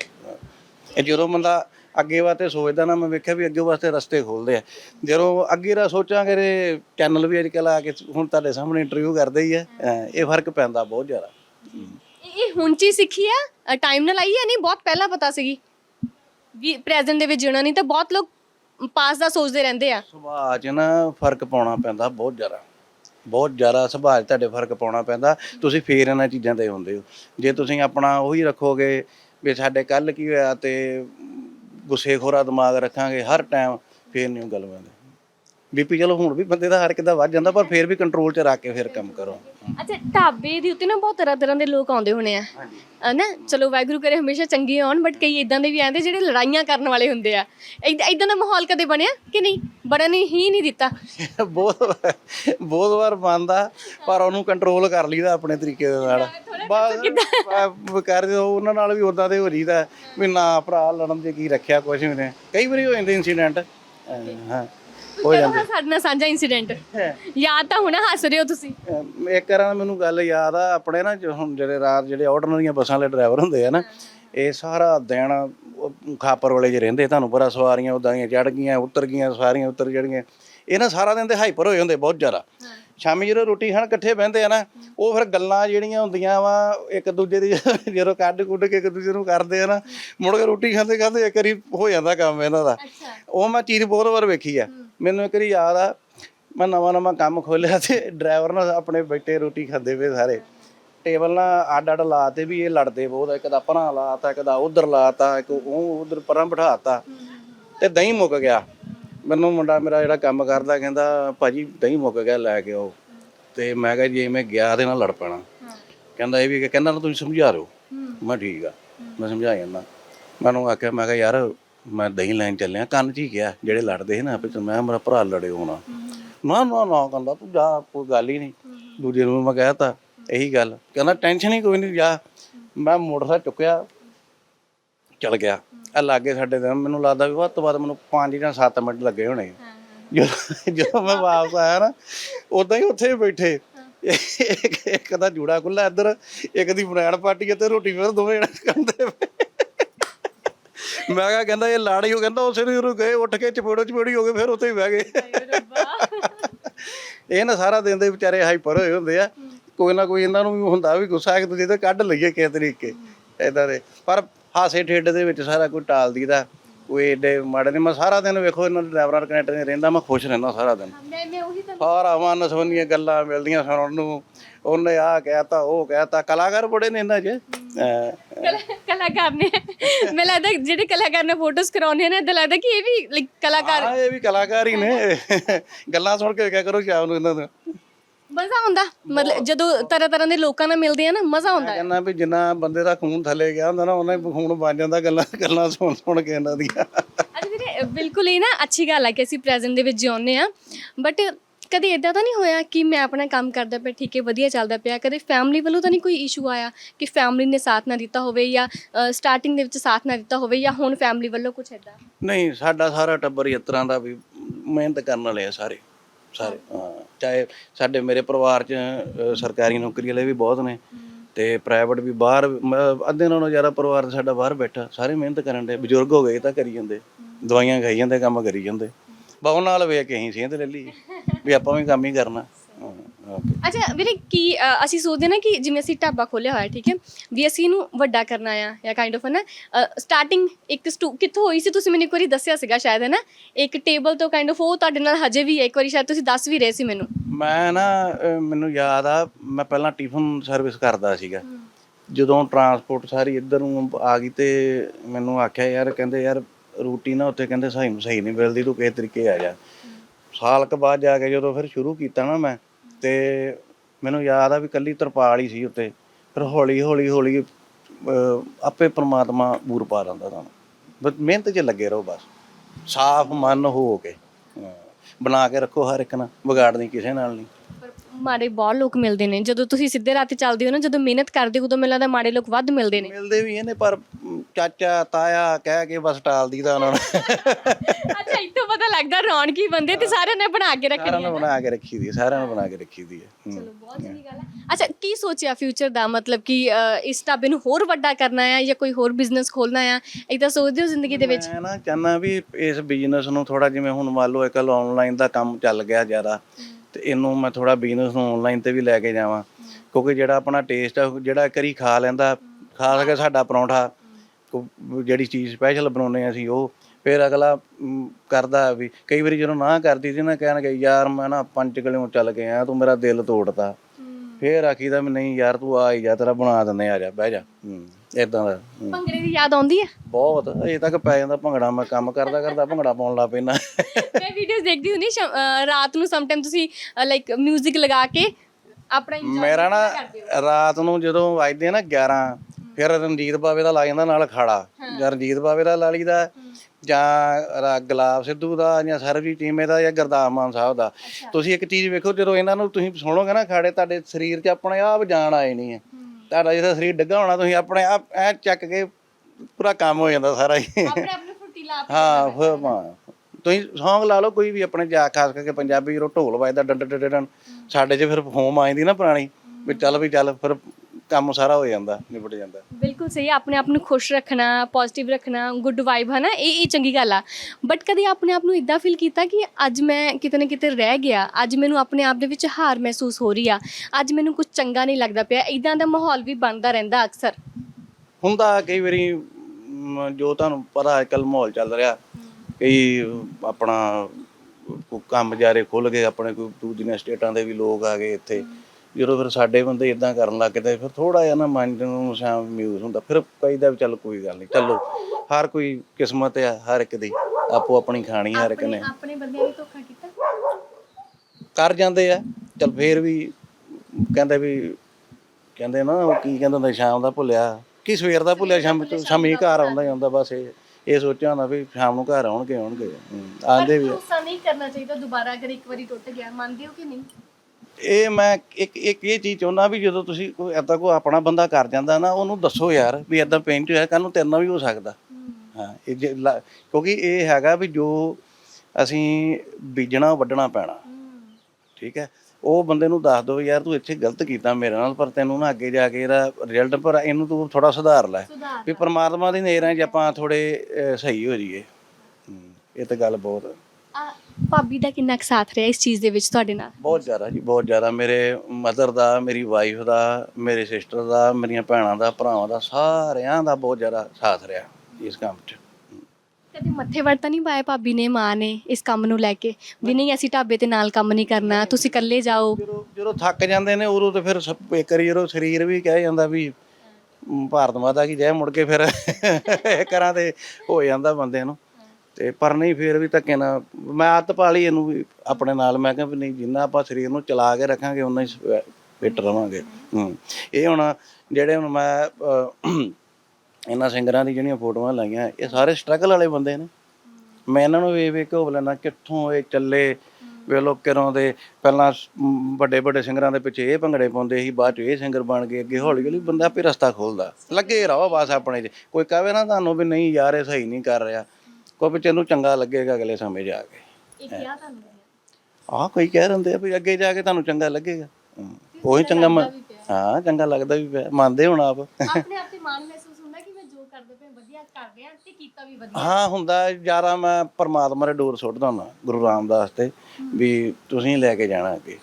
ਇਹ ਜਦੋਂ ਬੰਦਾ ਅੱਗੇ ਵਾਸਤੇ ਸੋਚਦਾ ਨਾ ਮੈਂ ਵੇਖਿਆ ਵੀ ਅੱਗੇ ਵਾਸਤੇ ਰਸਤੇ ਖੋਲਦੇ ਆ। ਜਦੋਂ ਅੱਗੇ ਦਾ ਸੋਚਾਂਗੇ ਤੇ ਚੈਨਲ ਵੀ ਅੱਜ ਕੱਲ੍ਹ ਆ ਕੇ ਹੁਣ ਤੁਹਾਡੇ ਸਾਹਮਣੇ ਇੰਟਰਵਿਊ ਕਰਦੇ ਹੀ ਆ ਇਹ ਫ਼ਰਕ ਪੈਂਦਾ ਬਹੁਤ ਜ਼ਿਆਦਾ। ਇਹ ਹੁਣ ਚੀ ਸਿੱਖੀ ਆ ਟਾਈਮ ਨਾਲ ਆਈ ਹੈ ਨਹੀਂ ਬਹੁਤ ਪਹਿਲਾਂ ਪਤਾ ਸੀਗੀ। ਵੀ ਪ੍ਰੈਜ਼ੈਂਟ ਦੇ ਵਿੱਚ ਜਿਉਣਾ ਨਹੀਂ ਤਾਂ ਬਹੁਤ ਲੋਕ ਪਾਸ ਦਾ ਸੋਚਦੇ ਰਹਿੰਦੇ ਆ। ਸੁਭਾਅ 'ਚ ਨਾ ਫ਼ਰਕ ਪਾਉਣਾ ਪੈਂਦਾ ਬਹੁਤ ਜ਼ਿਆਦਾ। ਬਹੁਤ ਜ਼ਿਆਦਾ ਸੁਭਾਅ 'ਚ ਤੁਹਾਡੇ ਫ਼ਰਕ ਪਾਉਣਾ ਪੈਂਦਾ। ਤੁਸੀਂ ਫੇਰ ਇਹਨਾਂ ਚੀਜ਼ਾਂ ਤੇ ਹੁੰਦੇ ਹੋ। ਜੇ ਤੁਸੀਂ ਆਪਣਾ ਉਹੀ ਰੱਖੋਗੇ ਵੀ ਸਾਡੇ ਕੱਲ ਕੀ ਹੋਇਆ ਤੇ ਗੁੱਸੇਖੋਰਾ ਦਿਮਾਗ ਰੱਖਾਂਗੇ, ਹਰ ਟਾਈਮ ਫੇਰ ਨਹੀਂ ਉਹ ਗੱਲ ਬਣਦੀ। ਬੀਪੀ ਚਲੋ ਹੁਣ ਵੀ ਬੰਦੇ ਦਾ ਹਰ ਇੱਕ ਦਾ ਵੱਧ ਜਾਂਦਾ ਪਰ ਫੇਰ ਵੀ ਕੰਟਰੋਲ 'ਚ ਰੱਖ ਕੇ ਫਿਰ ਕੰਮ ਕਰੋ। ਅੱਛਾ ਢਾਬੇ ਦੇ ਉੱਤੇ ਨਾ ਬਹੁਤ ਤਰ੍ਹਾਂ ਤਰ੍ਹਾਂ ਦੇ ਲੋਕ ਆਉਂਦੇ ਹੋਣੇ ਆ। ਹਨਾ ਚਲੋ ਵਾਹਿਗੁਰੂ ਕਰੇ ਹਮੇਸ਼ਾ ਚੰਗੇ ਆਉਣ ਬਟ ਕਈ ਇਦਾਂ ਦੇ ਵੀ ਆਂਦੇ ਜਿਹੜੇ ਲੜਾਈਆਂ ਕਰਨ ਵਾਲੇ ਹੁੰਦੇ ਆ। ਇਦਾਂ ਦਾ ਮਾਹੌਲ ਕਦੇ ਬਣਿਆ ਕਿ ਨਹੀਂ? ਬਣਨ ਹੀ ਨਹੀਂ ਦਿੱਤਾ। ਬਹੁਤ ਬਹੁਤ ਵਾਰ ਮੰਨਦਾ ਪਰ ਉਹਨੂੰ ਕੰਟਰੋਲ ਕਰ ਲਈਦਾ ਆਪਣੇ ਤਰੀਕੇ ਦੇ ਨਾਲ। ਬਸ ਕਰ ਦਿਓ ਉਹਨਾਂ ਨਾਲ ਵੀ ਉਦਾਂ ਦੇ ਹੋ ਜੀਦਾ ਵੀ ਨਾ ਭਰਾ ਲੜਨ ਦੇ ਕੀ ਰੱਖਿਆ ਕੁਝ ਵੀ ਨਹੀਂ। ਕਈ ਵਾਰੀ ਹੋ ਜਾਂਦੇ ਇਨਸੀਡੈਂਟ ਹਾਂ। ਹੋ ਚਲੋ ਹਾਂ ਸਾਡੇ ਨਾਲ ਸਾਂਝਾ ਇਨਸੀਡੈਂਟ ਯਾਦ ਤਾਂ ਹੋਣਾ ਹੱਸ ਰਹੇ ਹੋ ਤੁਸੀਂ? ਅਮ ਇੱਕ ਵਾਰ ਮੈਨੂੰ ਗੱਲ ਯਾਦ ਆ ਆਪਣੇ ਨਾ ਜੋ ਹੁਣ ਜਿਹੜੇ ਰਾਤ ਜਿਹੜੇ ਆਰਡੀਨਰੀਆਂ ਬੱਸਾਂ ਵਾਲੇ ਡਰਾਈਵਰ ਹੁੰਦੇ ਆ ਨਾ ਇਹ ਸਾਰਾ ਦਿਨ ਉਹ ਖਾਪਰ ਵਾਲੇ 'ਚ ਰਹਿੰਦੇ ਤੁਹਾਨੂੰ ਪਤਾ ਸਵਾਰੀਆਂ ਉਦਾਂ ਦੀਆਂ ਚੜ ਗਈਆਂ ਉਤਰ ਗਈਆਂ ਸਵਾਰੀਆਂ ਉਤਰ ਜੜੀਆਂ ਇਹ ਨਾ ਸਾਰਾ ਦਿਨ ਤੇ ਹਾਈਪਰ ਹੋਏ ਹੁੰਦੇ ਬਹੁਤ ਜ਼ਿਆਦਾ। ਸ਼ਾਮੀ ਜਦੋਂ ਰੋਟੀ ਖਾਣ ਇਕੱਠੇ ਬਹਿੰਦੇ ਆ ਨਾ ਉਹ ਫਿਰ ਗੱਲਾਂ ਜਿਹੜੀਆਂ ਹੁੰਦੀਆਂ ਵਾ ਇੱਕ ਦੂਜੇ ਦੀ ਜਦੋਂ ਕੱਢ ਕੁੱਢ ਕੇ ਇੱਕ ਦੂਜੇ ਨੂੰ ਕਰਦੇ ਆ ਨਾ ਮੁੜ ਕੇ ਰੋਟੀ ਖਾਂਦੇ ਖਾਂਦੇ ਇੱਕ ਵਾਰੀ ਹੋ ਜਾਂਦਾ ਕੰਮ ਇਹਨਾਂ ਦਾ। ਉਹ ਮੈਂ ਚੀਜ਼ ਬਹੁਤ ਵਾਰ ਵੇਖੀ ਆ। ਮੈਨੂੰ ਇੱਕ ਵਾਰੀ ਯਾਦ ਆ ਮੈਂ ਨਵਾਂ ਨਵਾਂ ਕੰਮ ਖੋਲਿਆ ਤੇ ਡਰਾਈਵਰ ਨਾਲ ਆਪਣੇ ਬੈਠੇ ਰੋਟੀ ਖਾਂਦੇ ਪਏ ਸਾਰੇ। ਟੇਬਲ ਨਾਲ ਅੱਡ ਅੱਡ ਲਾਤੇ ਵੀ ਇਹ ਲੜਦੇ ਬਹੁਤ ਆ। ਇੱਕ ਦਾ ਪਰਾਂ ਲਾਤਾ ਇੱਕ ਦਾ ਉਧਰ ਲਾਤਾ ਇੱਕ ਉਹ ਉਧਰ ਪਰਾਂ ਬਿਠਾਤਾ ਤੇ ਦਹੀਂ ਮੁੱਕ ਗਿਆ। ਮੈਨੂੰ ਮੁੰਡਾ ਮੇਰਾ ਜਿਹੜਾ ਕੰਮ ਕਰਦਾ ਕਹਿੰਦਾ ਭਾਜੀ ਦਹੀਂ ਮੁੱਕ ਗਿਆ ਲੈ ਕੇ ਆਓ। ਤੇ ਮੈਂ ਕਿਹਾ ਜੇ ਮੈਂ ਗਿਆ ਤੇ ਨਾਲ ਲੜ ਪੈਣਾ। ਕਹਿੰਦਾ ਇਹ ਵੀ ਕਹਿੰਦਾ ਨਾ ਤੁਸੀਂ ਸਮਝਾ ਦਿਓ। ਮੈਂ ਠੀਕ ਆ। ਮੈਂ ਸਮਝਾ ਜਾਂਦਾ। ਮੈਨੂੰ ਆਖਿਆ ਮੈਂ ਕਿਹਾ ਯਾਰ ਮੈਂ ਦਹੀਂ ਲੈਣ ਚੱਲਿਆ ਕੰਨ 'ਚ ਹੀ ਗਿਆ ਜਿਹੜੇ ਲੜਦੇ ਸੀ ਨਾ ਆਪਸ 'ਚ, ਮੈਂ ਮੇਰਾ ਭਰਾ ਲੜੇ ਹੋਣਾ ਨਾ ਨਾ ਨਾ ਕਹਿੰਦਾ ਤੂੰ ਜਾ ਕੋਈ ਗੱਲ ਹੀ ਨਹੀਂ। ਦੂਜੇ ਨੂੰ ਮੈਂ ਕਹਿਤਾ ਇਹੀ ਗੱਲ। ਕਹਿੰਦਾ ਟੈਨਸ਼ਨ ਹੀ ਕੋਈ ਨਹੀਂ ਜਾ। ਮੈਂ ਮੋਟਰਸਾਈਕਲ ਚੁੱਕਿਆ ਚਲ ਗਿਆ। ਆ ਲਾਗੇ ਸਾਡੇ ਦੇ ਮੈਨੂੰ ਲੱਗਦਾ ਵੀ ਵੱਧ ਤੋਂ ਵੱਧ ਮੈਨੂੰ 5 ਜਾਂ 7 ਮਿੰਟ ਲੱਗੇ ਹੋਣੇ। ਜਦੋਂ ਜਦੋਂ ਮੈਂ ਵਾਪਸ ਆਇਆ ਨਾ ਉਦਾਂ ਹੀ ਉੱਥੇ ਬੈਠੇ। ਇੱਕ ਇੱਕ ਦਾ ਜੂੜਾ ਖੁੱਲਾ ਇੱਧਰ, ਇੱਕ ਦੀ ਬਨੈਣ ਪਾਟੀ ਤੇ ਰੋਟੀ ਫਿਰ ਦੋਵੇਂ ਜਣੇ ਖਾਂਦੇ ਮੈਂ ਕਿਹਾ ਕਹਿੰਦਾ ਇਹ ਲਾੜੀ ਹੋ ਕਹਿੰਦਾ ਉਸੇ ਨੂੰ ਗਏ ਉੱਠ ਕੇ ਚਪੇੜੋ ਚਪੇੜੀ ਹੋ ਗਏ ਫਿਰ ਉੱਥੇ ਹੀ ਬਹਿ ਗਏ। ਇਹ ਨਾ ਸਾਰਾ ਦਿਨ ਦੇ ਵਿਚਾਰੇ ਹਾਈਪਰ ਹੋਏ ਹੁੰਦੇ ਆ। ਕੋਈ ਨਾ ਕੋਈ ਇਹਨਾਂ ਨੂੰ ਵੀ ਹੁੰਦਾ ਵੀ ਗੁੱਸਾ ਇੱਕ ਦੂਜੇ ਤੇ ਕੱਢ ਲਈਏ ਕਿਸੇ ਤਰੀਕੇ। ਏਦਾਂ ਦੇ। ਪਰ ਹਾਸੇ ਠੇਡ ਦੇ ਵਿੱਚ ਸਾਰਾ ਕੁਝ ਟਾਲ ਦੀਦਾ ਕੋਈ ਏਡੇ ਮਾੜੇ ਨੇ ਮੈਂ ਸਾਰਾ ਦਿਨ ਵੇਖੋ ਇਹਨਾਂ ਦੇ ਡਰਾਈਵਰਾਂ ਕਨੈਕਟਰ ਨੇ ਰਹਿੰਦਾ ਮੈਂ ਖੁਸ਼ ਰਹਿੰਦਾ ਸਾਰਾ ਦਿਨ। ਮੈਂ ਮੈਂ ਉਹੀ ਤਾਂ ਸਾਰਾ ਮਨ ਸੋਨੀਆਂ ਗੱਲਾਂ ਮਿਲਦੀਆਂ ਸੁਣਨ ਨੂੰ। ਉਹਨੇ ਆਹ ਕਹਿਤਾ ਉਹ ਕਹਿਤਾ ਕਲਾਕਾਰ ਬੜੇ ਨੇ ਇਹਨਾਂ 'ਚ। ਕਲਾਕਾਰ ਨੇ। ਮੈਨੂੰ ਲੱਗਦਾ ਜਿਹੜੇ ਕਲਾਕਾਰ ਨੇ ਫੋਟੋਸ ਕਰਾਉਣੇ ਨੇ ਤਾਂ ਲੱਗਦਾ ਕਿ ਇਹ ਵੀ like ਕਲਾਕਾਰ ਹਾਂ ਇਹ ਵੀ ਕਲਾਕਾਰ ਹੀ ਨੇ। ਗੱਲਾਂ ਸੁਣ ਕੇ ਕਿਆ ਕਰੋ ਸ਼ਾਮ ਨੂੰ ਇਹਨਾਂ ਦਾ ਮਜ਼ਾ ਆਉਂਦਾ। ਮਤਲਬ ਜਦੋਂ ਤਰ੍ਹਾਂ ਤਰ੍ਹਾਂ ਦੇ ਲੋਕਾਂ ਨਾਲ ਮਿਲਦੇ ਆ ਨਾ ਮਜ਼ਾ ਆਉਂਦਾ ਹੈ। ਕਹਿੰਦਾ ਵੀ ਜਿੰਨਾ ਬੰਦੇ ਦਾ ਖੂਨ ਥੱਲੇ ਗਿਆ ਹੁੰਦਾ ਨਾ ਉਹਨਾਂ ਹੀ ਖੂਨ ਬਣ ਜਾਂਦਾ ਗੱਲਾਂ ਗੱਲਾਂ ਸੁਣ ਸੁਣ ਕੇ ਇਹਨਾਂ ਦੀਆਂ। ਅੱਜ ਵੀਰੇ ਬਿਲਕੁਲ ਇਹ ਨਾ ਅੱਛੀ ਗੱਲ ਹੈ ਕਿ ਅਸੀਂ ਪ੍ਰੈਜ਼ੈਂਟ ਦੇ ਵਿੱਚ ਜਿਉਂਦੇ ਆ ਬਟ ਕਦੇ ਇਦਾਂ ਤਾਂ ਨਹੀਂ ਹੋਇਆ ਕਿ ਮੈਂ ਆਪਣਾ ਕੰਮ ਕਰਦਾ ਪਿਆ ਠੀਕ ਹੈ ਵਧੀਆ ਚੱਲਦਾ ਪਿਆ? ਕਦੇ ਫੈਮਿਲੀ ਵੱਲੋਂ ਤਾਂ ਨਹੀਂ ਕੋਈ ਇਸ਼ੂ ਆਇਆ ਕਿ ਫੈਮਿਲੀ ਨੇ ਸਾਥ ਨਾ ਦਿੱਤਾ ਹੋਵੇ ਜਾਂ ਸਟਾਰਟਿੰਗ ਦੇ ਵਿੱਚ ਸਾਥ ਨਾ ਦਿੱਤਾ ਹੋਵੇ ਜਾਂ ਹੁਣ ਫੈਮਿਲੀ ਵੱਲੋਂ ਕੁਝ ਇਦਾਂ ਨਹੀਂ ਸਾਡਾ ਸਾਰਾ ਟੱਬਰ ਹੀ ਇਸ ਤਰ੍ਹਾਂ ਦਾ ਵੀ ਮਿਹਨਤ ਕਰਨ ਵਾਲੇ ਆ ਸਾਰੇ। ਸਾਰੇ। ਹਾਂ। ਚਾਹੇ ਸਾਡੇ ਮੇਰੇ ਪਰਿਵਾਰ 'ਚ ਅ, ਸਰਕਾਰੀ ਨੌਕਰੀ ਵਾਲੇ ਵੀ ਬਹੁਤ ਨੇ ਤੇ ਪ੍ਰਾਈਵੇਟ ਵੀ ਬਾਹਰ ਮ- ਅੱਧੇ ਨਾਲੋਂ ਜ਼ਿਆਦਾ ਪਰਿਵਾਰ ਤਾਂ ਸਾਡਾ ਬਾਹਰ ਬੈਠਾ ਸਾਰੇ ਮਿਹਨਤ ਕਰਨ ਦੇ ਬਜ਼ੁਰਗ ਹੋ ਗਏ ਤਾਂ ਕਰੀ ਜਾਂਦੇ। ਦਵਾਈਆਂ ਖਾਈ ਜਾਂਦੇ ਕੰਮ ਕਰੀ ਜਾਂਦੇ। ਬਹੁ ਨਾਲ ਵੇਖ ਕੇ ਅਸੀਂ ਸੇਧ ਲੈ ਲਈ ਵੀ ਆਪਾਂ ਵੀ ਕੰਮ ਹੀ ਕਰਨਾ। ਓਕੇ ਅੱਛਾ ਵੀਰੇ ਕੀ ਅ, ਅਸੀਂ ਸੋਚਦੇ ਨਾ ਕਿ ਜਿਵੇਂ ਅਸੀਂ ਢਾਬਾ ਖੋਲਿਆ ਹੋਇਆ ਠੀਕ ਹੈ ਵੀ ਅਸੀਂ ਇਹਨੂੰ ਵੱਡਾ ਕਰਨਾ ਆ ਜਾਂ ਕਾਈਂਡ ਆਫ ਨਾ ਸਟਾਰਟਿੰਗ ਇੱਕ ਸਟੂ- ਕਿੱਥੋਂ ਹੋਈ ਸੀ ਤੁਸੀਂ ਮੈਨੂੰ ਇੱਕ ਵਾਰੀ ਦੱਸਿਆ ਸੀਗਾ ਸ਼ਾਇਦ ਹੈ ਨਾ ਇੱਕ ਟੇਬਲ ਤੋਂ ਕਾਈਂਡ ਆਫ ਉਹ ਤੁਹਾਡੇ ਨਾਲ ਹਜੇ ਵੀ ਹੈ ਇੱਕ ਵਾਰੀ ਸ਼ਾਇਦ ਤੁਸੀਂ ਦੱਸ ਵੀ ਰਹੇ ਸੀ ਮੈਨੂੰ। ਮੈਂ ਨਾ ਅਹ ਮੈਨੂੰ ਯਾਦ ਆ ਮੈਂ ਪਹਿਲਾਂ ਟਿਫਨ ਸਰਵਿਸ ਕਰਦਾ ਸੀਗਾ। ਜਦੋਂ ਟਰਾਂਸਪੋਰਟ ਸਾਰੀ ਇੱਧਰ ਨੂੰ ਆ ਗਈ ਤੇ ਮੈਨੂੰ ਆਖਿਆ ਯਾਰ ਕਹਿੰਦੇ ਯਾਰ ਰੂਟੀ ਨਾ ਉੱਥੇ ਕਹਿੰਦੇ ਸਹੀ ਸਹੀ ਨਹੀਂ ਮਿਲਦੀ ਤੂੰ ਕਿਸੇ ਤਰੀਕੇ ਆ ਜਾ। ਸਾਲ ਕੁ ਬਾਅਦ ਜਾ ਕੇ ਜਦੋਂ ਫਿਰ ਸ਼ੁਰੂ ਕੀਤਾ ਨਾ ਮੈਂ ਤੇ ਮੈਨੂੰ ਯਾਦ ਆ ਵੀ ਕੱਲੀ ਤਰਪਾਲ ਹੀ ਸੀ ਉੱਤੇ। ਫਿਰ ਹੌਲੀ ਹੌਲੀ ਹੌਲੀ ਅਹ, ਆਪੇ ਪ੍ਰਮਾਤਮਾ ਬੂਰ ਪਾ ਦਿੰਦਾ ਤੁਹਾਨੂੰ ਬਸ ਮਿਹਨਤ 'ਚ ਲੱਗੇ ਰਹੋ ਬਸ। ਸਾਫ਼ ਮਨ ਹੋ ਕੇ। ਹਾਂ। ਬਣਾ ਕੇ ਰੱਖੋ ਹਰ ਇੱਕ ਨਾਲ ਵਿਗਾੜਨੀ ਕਿਸੇ ਨਾਲ ਨਹੀਂ। ਮਾੜੇ ਬਹੁਤ ਲੋਕ ਮਿਲਦੇ ਨੇ। ਜਦੋਂ ਤੁਸੀਂ ਸਿੱਧੇ ਰਾਹ ਤੇ ਚੱਲਦੇ ਹੋ ਨਾ ਜਦੋਂ ਮਿਹਨਤ ਕਰਦੇ ਹੋ ਉਦੋਂ ਮੈਨੂੰ ਲੱਗਦਾ ਮਾੜੇ ਲੋਕ ਵੱਧ ਮਿਲਦੇ ਨੇ। ਮਿਲਦੇ ਵੀ ਇਹਨੇ ਪਰ ਚਾਚਾ ਤਾਇਆ ਕਹਿ ਕੇ ਬਸ ਟਾਲ ਦੀਦਾ ਉਹਨਾਂ ਨੂੰ। ਅੱਛਾ ਇੱਥੋਂ ਪਤਾ ਲੱਗਦਾ ਰੌਣਕੀ ਬੰਦੇ ਤੇ ਸਾਰਿਆਂ ਨੇ ਬਣਾ ਕੇ ਰੱਖਣੀ ਸਾਰਿਆਂ ਨੂੰ ਬਣਾ ਕੇ ਰੱਖੀ ਦੀ ਹੈ, ਸਾਰਿਆਂ ਨੂੰ ਬਣਾ ਕੇ ਰੱਖੀ ਦੀ ਹੈ ਹੂੰ। ਚਲੋ ਬਹੁਤ ਚੰਗੀ ਗੱਲ ਹੈ ਅੱਛਾ ਕੀ ਸੋਚਿਆ ਫਿਊਚਰ ਦਾ? ਮਤਲਬ ਕਿ ਅ, ਇਸ ਢਾਬੇ ਨੂੰ ਹੋਰ ਵੱਡਾ ਕਰਨਾ ਹੈ ਜਾਂ ਕੋਈ ਹੋਰ ਬਿਜ਼ਨਸ ਖੋਲਣਾ ਹੈ ਇਦਾਂ ਸੋਚਦੇ ਹੋ ਜ਼ਿੰਦਗੀ ਦੇ ਵਿੱਚ? ਮੈਂ ਨਾ ਚਾਹੁੰਦਾ ਵੀ ਇਸ ਬਿਜ਼ਨਸ ਨੂੰ ਥੋੜਾ ਜਿਵੇਂ ਹੁਣ ਮੰਨ ਲਓ ਇਕੱਲ ਆਨਲਾਈਨ ਦਾ ਕੰਮ ਚੱਲ ਗਿਆ ਜ਼ਿਆਦਾ। ਤੇ ਇਹਨੂੰ ਮੈਂ ਥੋੜਾ ਬਿਜ਼ਨਸ ਨੂੰ ਆਨਲਾਈਨ ਤੇ ਵੀ ਲੈ ਕੇ ਜਾਵਾਂ। ਕਿਉਂਕਿ ਜਿਹੜਾ ਆਪਣਾ ਟੇਸਟ ਆ, ਜਿਹੜਾ ਕਰੀ ਖਾ ਲੈਂਦਾ ਖਾਸ ਕਰਕੇ ਸਾਡਾ ਪਰੌਂਠਾ ਜਿਹੜੀ ਚੀਜ਼ ਸਪੈਸ਼ਲ ਬਣਾਉਂਦੇ ਆ ਅਸੀਂ ਉਹ, ਫਿਰ ਅਗਲਾ ਕਰਦਾ ਵੀ, ਕਈ ਵਾਰੀ ਜਦੋਂ ਨਾ ਕਰਦੀ ਸੀ ਨਾ ਕਹਿਣਗੇ ਯਾਰ ਮੈਂ ਨਾ ਪੰਜ ਗਲਿਓਂ ਚੱਲ ਕੇ ਆਇਆ, ਤੂੰ ਮੇਰਾ ਦਿਲ ਤੋੜਦਾ ਫੇਰ ਆਖੀਦਾ ਵੀ ਨਹੀਂ ਯਾਰ ਤੂੰ ਆ ਹੀ ਜਾ ਤੇਰਾ ਬਣਾ ਦਿੰਦੇ ਆ ਜਾ ਬਹਿ ਜਾ। ਹੂੰ ਇਦਾਂ ਦਾ ਹੂੰ। ਭੰਗੜੇ ਦੀ ਯਾਦ ਆਉਂਦੀ ਹੈ ਬਹੁਤ ਅਜੇ ਤੱਕ ਪੈ ਜਾਂਦਾ ਭੰਗੜਾ ਮੈਂ ਕੰਮ ਕਰਦਾ ਕਰਦਾ ਭੰਗੜਾ ਪਾਉਣ ਲੱਗ ਪੈਂਦਾ। ਮੈਂ ਵੀਡੀਓਜ਼ ਦੇਖਦੀ ਹੁੰਦੀ ਰਾਤ ਨੂੰ ਸਮ ਟਾਈਮ ਤੁਸੀਂ ਲਾਈਕ 뮤직 ਲਗਾ ਕੇ ਆਪਣਾ enjoy ਮੇਰਾ ਨਾ। ਰਾਤ ਨੂੰ ਜਦੋਂ ਵੱਜਦੇ ਆ ਨਾ 11 ਫਿਰ ਰਣਜੀਤ ਬਾਵੇ ਦਾ ਲਾ ਜਾਂਦਾ ਨਾਲ ਖਾੜਾ ਜਾਂ ਰਣਜੀਤ ਬਾਵੇ ਦਾ ਲਾ ਲਈਦਾ। ਜਾਂ ਰਾ- ਗੁਲਾਬ ਸਿੱਧੂ ਦਾ ਜਾਂ ਸਰਬਜੀਤ ਚੀਮੇ ਦਾ ਜਾਂ ਗੁਰਦਾਸ ਮਾਨ ਸਾਹਿਬ ਦਾ। ਤੁਸੀਂ ਇੱਕ ਚੀਜ਼ ਵੇਖੋ ਜਦੋਂ ਇਹਨਾਂ ਨੂੰ ਤੁਸੀਂ ਸੁਣੋਗੇ ਨਾ ਖਾੜੇ ਤੁਹਾਡੇ ਸਰੀਰ 'ਚ ਆਪਣੇ ਆਪ ਜਾਨ ਆਏ ਨਹੀਂ ਹੈ। ਤੁਹਾਡਾ ਜਿਹੜਾ ਸਰੀਰ ਡੱਗਾ ਹੋਣਾ ਤੁਸੀਂ ਆਪਣੇ ਆਪ ਐ ਚੱਕ ਕੇ ਪੂਰਾ ਕੰਮ ਹੋ ਜਾਂਦਾ ਸਾਰਾ ਹੀ। ਆਪਣੇ ਆਪ ਨੂੰ ਫੁਰਤੀਲਾ ਆਪ ਹਾਂ ਫਿਰ ਹਾਂ ਤੁਸੀਂ ਸੌਂਗ ਲਾ ਲਓ ਕੋਈ ਵੀ ਆਪਣੇ ਜਾ ਖਾਸ ਕਰਕੇ ਪੰਜਾਬੀ ਜਦੋਂ ਢੋਲ ਵੱਜਦਾ ਡੰਡ ਡੰਡ ਡੰਡ ਸਾਡੇ 'ਚ ਫਿਰ ਫੋਮ ਆ ਜਾਂਦੀ ਨਾ ਪੁਰਾਣੀ ਵੀ ਚੱਲ ਵੀ ਚੱਲ ਫਿਰ ਕੰਮ ਸਾਰਾ ਹੋ ਜਾਂਦਾ ਨਿਬੜ ਜਾਂਦਾ। ਬਿਲਕੁਲ ਸਹੀ ਹੈ, ਆਪਣੇ ਆਪ ਨੂੰ ਖੁਸ਼ ਰੱਖਣਾ ਪੋਜ਼ਿਟਿਵ ਰੱਖਣਾ ਗੁੱਡ ਵਾਈਬ ਹਨਾ ਇਹ ਇਹ ਚੰਗੀ ਗੱਲ ਆ। ਬਟ ਕਦੇ ਆਪਣੇ ਆਪ ਨੂੰ ਇਦਾਂ ਫੀਲ ਕੀਤਾ ਕਿ ਅੱਜ ਮੈਂ ਕਿਤੇ ਨਾ ਕਿਤੇ ਰਹਿ ਗਿਆ ਅੱਜ ਮੈਨੂੰ ਆਪਣੇ ਆਪ ਦੇ ਵਿੱਚ ਹਾਰ ਮਹਿਸੂਸ ਹੋ ਰਹੀ ਆ ਅੱਜ ਮੈਨੂੰ ਕੁਝ ਚੰਗਾ ਨਹੀਂ ਲੱਗਦਾ ਪਿਆ ਇਦਾਂ ਦਾ ਮਾਹੌਲ ਵੀ ਬਣਦਾ ਰਹਿੰਦਾ ਅਕਸਰ। ਹੁੰਦਾ ਕਈ ਵਾਰੀ ਮ, ਜੋ ਤੁਹਾਨੂੰ ਪਤਾ ਅੱਜ ਕੱਲ ਮਾਹੌਲ ਚੱਲ ਰਿਹਾ ਕਈ ਆਪਣਾ ਕੋਈ ਕੰਮ ਜਾਰੇ ਖੁੱਲ ਗਏ ਆਪਣੇ ਕੋਈ ਦੂਜੀਆਂ ਸਟੇਟਾਂ ਦੇ ਵੀ ਲੋਕ ਆ ਗਏ ਇੱਥੇ। ਜਦੋਂ ਫਿਰ ਸਾਡੇ ਬੰਦੇ ਇਦਾਂ ਕਰਨ ਲੱਗ ਗਏ ਫਿਰ ਥੋੜਾ ਜਿਹਾ ਨਾ ਮਾਈਂਡ ਨੂੰ ਸ਼ਾਮ ਮਿਊਜ਼ ਹੁੰਦਾ। ਫਿਰ ਕਹੀਦਾ ਵੀ ਚੱਲ ਕੋਈ ਗੱਲ ਨਹੀਂ ਚੱਲੋ। ਹਰ ਕੋਈ ਕਿਸਮਤ ਆ ਹਰ ਇੱਕ ਦੀ। ਆਪੋ ਆਪਣੀ ਖਾਣੀ ਹਰ ਇੱਕ ਨੇ। ਆਪਣੇ ਬੰਦਿਆਂ ਨੇ ਧੋਖਾ ਕੀਤਾ? ਕਰ ਜਾਂਦੇ ਆ। ਚਲ ਫੇਰ ਵੀ ਕਹਿੰਦੇ ਵੀ ਕਹਿੰਦੇ ਨਾ ਉਹ ਕੀ ਕਹਿੰਦੇ ਹੁੰਦੇ ਸ਼ਾਮ ਦਾ ਭੁੱਲਿਆ। ਕੀ ਸਵੇਰ ਦਾ ਭੁੱਲਿਆ ਸ਼ਾਮ ਤੋਂ ਸ਼ਾਮੀ ਘਰ ਆਉਂਦਾ ਆਉਂਦਾ ਬਸ ਇਹ ਇਹ ਸੋਚਿਆ ਹੁੰਦਾ ਵੀ ਸ਼ਾਮ ਨੂੰ ਘਰ ਆਉਣਗੇ ਆਉਣਗੇ। ਆਂਦੇ ਵੀ। ਭਰੋਸਾ ਨਹੀਂ ਕਰਨਾ ਚਾਹੀਦਾ ਦੁਬਾਰਾ ਅਗਰ ਇੱਕ ਵਾਰੀ ਟੁੱਟ ਗਿਆ ਮੰਨਦੇ ਹੋ ਕਿ ਨਹੀਂ? ਇਹ ਮੈਂ ਇੱਕ ਇੱਕ ਇਹ ਚੀਜ਼ ਚਾਹੁੰਦਾ ਵੀ ਜਦੋਂ ਤੁਸੀਂ ਕੋਈ ਏਦਾਂ ਕੋਈ ਆਪਣਾ ਬੰਦਾ ਕਰ ਜਾਂਦਾ ਨਾ ਉਹਨੂੰ ਦੱਸੋ ਯਾਰ ਵੀ ਏਦਾਂ ਪੇਂਟ ਹੋਇਆ ਕੱਲ ਨੂੰ ਤੇਰੇ ਨਾਲ ਵੀ ਹੋ ਸਕਦਾ। ਹਾਂ। ਇਹ ਜੇ ਲਾ- ਕਿਉਂਕਿ ਇਹ ਹੈਗਾ ਵੀ ਜੋ ਅਸੀਂ ਬੀਜਣਾ ਵੱਢਣਾ ਪੈਣਾ। ਠੀਕ ਹੈ? ਉਹ ਬੰਦੇ ਨੂੰ ਦੱਸ ਦੋ ਯਾਰ ਤੂੰ ਇੱਥੇ ਗਲਤ ਕੀਤਾ ਮੇਰੇ ਨਾਲ ਪਰ ਤੈਨੂੰ ਨਾ ਅੱਗੇ ਜਾ ਕੇ ਇਹਦਾ ਰਿਜ਼ਲਟ ਪਰ ਇਹਨੂੰ ਤੂੰ ਥੋੜਾ ਸੁਧਾਰ ਲੈ। ਸੁਧਾਰ ਵੀ ਪਰਮਾਤਮਾ ਦੀ ਨੇਰਾਂ 'ਚ ਆਪਾਂ ਥੋੜੇ ਸਹੀ ਹੋ ਜਾਈਏ। ਹਮ, ਇਹ ਤਾਂ ਗੱਲ ਬਹੁਤ ਆ ਭਾਬੀ ਦਾ ਕਿੰਨਾ ਕੁ ਸਾਥ ਰਿਹਾ ਇਸ ਚੀਜ਼ ਦੇ ਵਿੱਚ ਤੁਹਾਡੇ ਨਾਲ? ਬਹੁਤ ਜ਼ਿਆਦਾ ਜੀ ਬਹੁਤ ਜ਼ਿਆਦਾ। ਮੇਰੇ ਮਦਰ ਦਾ ਮੇਰੀ ਵਾਈਫ ਦਾ ਮੇਰੇ ਸਿਸਟਰ ਦਾ ਮੇਰੀਆਂ ਭੈਣਾਂ ਦਾ ਭਰਾਵਾਂ ਦਾ ਸਾਰਿਆਂ ਦਾ ਬਹੁਤ ਜ਼ਿਆਦਾ ਸਾਥ ਰਿਹਾ ਇਸ ਕੰਮ 'ਚ। ਕਦੇ ਮੱਥੇ ਵੜਤਾ ਨਹੀਂ ਪਾਇਆ ਭਾਬੀ ਨੇ ਮਾਂ ਨੇ ਇਸ ਕੰਮ ਨੂੰ ਲੈ ਕੇ? ਵੀ ਨਹੀਂ ਅਸੀਂ ਢਾਬੇ ਤੇ ਨਾਲ ਕੰਮ ਨਹੀਂ ਕਰਨਾ ਤੁਸੀਂ ਇਕੱਲੇ ਜਾਓ। ਜਦੋਂ ਜਦੋਂ ਥੱਕ ਜਾਂਦੇ ਨੇ ਉਦੋਂ ਤੇ ਫਿਰ ਸਭ- ਇੱਕ ਵਾਰੀ ਜਦੋਂ ਸਰੀਰ ਵੀ ਕਹਿ ਜਾਂਦਾ ਵੀ ਮ, ਭਾਰਤ ਮਾਤਾ ਕੀ ਜੈ ਮੁੜ ਕੇ ਫਿਰ ਕਰਾਂ ਤੇ ਹੋ ਜਾਂਦਾ ਬੰਦੇ ਨੂੰ। ਤੇ ਪਰ ਨਹੀਂ ਫਿਰ ਵੀ ਧੱਕੇ ਨਾਲ ਮੈਂ ਆਦਤ ਪਾ ਲਈ ਇਹਨੂੰ ਵੀ ਆਪਣੇ ਨਾਲ। ਮੈਂ ਕਿਹਾ ਵੀ ਨਹੀਂ ਜਿੰਨਾ ਆਪਾਂ ਸਰੀਰ ਨੂੰ ਚਲਾ ਕੇ ਰੱਖਾਂਗੇ ਉਨਾ ਹੀ ਫਿੱਟ ਰਵਾਂਗੇ। ਹੂੰ ਇਹ ਹੁਣ ਜਿਹੜੇ ਹੁਣ ਮੈਂ ਅਹ, ਇਹਨਾਂ ਸਿੰਗਰਾਂ ਦੀ ਜਿਹੜੀਆਂ ਫੋਟੋਆਂ ਲਾਈਆਂ ਇਹ ਸਾਰੇ ਸਟਰਗਲ ਵਾਲੇ ਬੰਦੇ ਨੇ। ਮੈਂ ਇਹਨਾਂ ਨੂੰ ਵੇਖ ਵੇਖ ਕੇ ਹੋਵ ਲੈਣਾ ਕਿੱਥੋਂ ਇਹ ਚੱਲੇ? ਵੇਲੋ ਕਿਰੋਂ ਦੇ ਪਹਿਲਾਂ ਵੱਡੇ ਵੱਡੇ ਸਿੰਗਰਾਂ ਦੇ ਪਿੱਛੇ ਇਹ ਭੰਗੜੇ ਪਾਉਂਦੇ ਸੀ ਬਾਅਦ ਚ ਇਹ ਸਿੰਗਰ ਬਣ ਗਏ ਅੱਗੇ ਹੌਲੀ ਹੌਲੀ ਬੰਦਾ ਆਪੇ ਰਸਤਾ ਖੋਲਦਾ। ਲੱਗੇ ਰਹੋ ਬਸ ਆਪਣੇ 'ਚ। ਕੋਈ ਕਹੇ ਨਾ ਤੁਹਾਨੂੰ ਵੀ ਨਹੀਂ ਯਾਰ ਇਹ ਸਹੀ ਨਹੀਂ ਕਰ ਰਿਹਾ। ਕੋਈ ਵਿੱਚ ਇਹਨੂੰ ਚੰਗਾ ਲੱਗੇਗਾ ਅਗਲੇ ਸਮੇਂ ਜਾ ਕੇ। ਇਹ ਕਿਹਾ ਤੁਹਾਨੂੰ ਆਹ ਕੋਈ ਕਹਿ ਰਹਿੰਦੇ ਆ ਵੀ ਅੱਗੇ ਜਾ ਕੇ ਤੁਹਾਨੂੰ ਚੰਗਾ ਲੱਗੇਗਾ। ਹਮ, ਉਹੀ ਚੰਗਾ ਮ- ਹਾਂ ਚੰਗਾ ਲੱਗਦਾ ਵੀ ਪਿਆ। ਮੰਨਦੇ ਹੁਣ ਆਪ। ਆਪਣੇ ਆਪ ਤੇ ਮਾਣ ਮਹਿਸੂਸ ਹੁੰਦਾ ਕਿ ਮੈਂ ਜੋ ਕਰਦੇ ਪਏ ਵਧੀਆ ਕਰ ਰਿਹਾ ਤੇ ਕੀਤਾ ਵੀ ਵਧੀਆ? ਹਾਂ ਹੁੰਦਾ ਜ਼ਿਆਦਾ ਮੈਂ ਪਰਮਾਤਮਾ ਦੇ ਡੋਰ ਸੁੱਟਦਾ ਹੁੰਦਾ ਗੁਰੂ ਰਾਮਦਾਸ ਤੇ ਵੀ ਤੁਸੀਂ ਲੈ ਕੇ ਜਾਣਾ ਅੱਗੇ।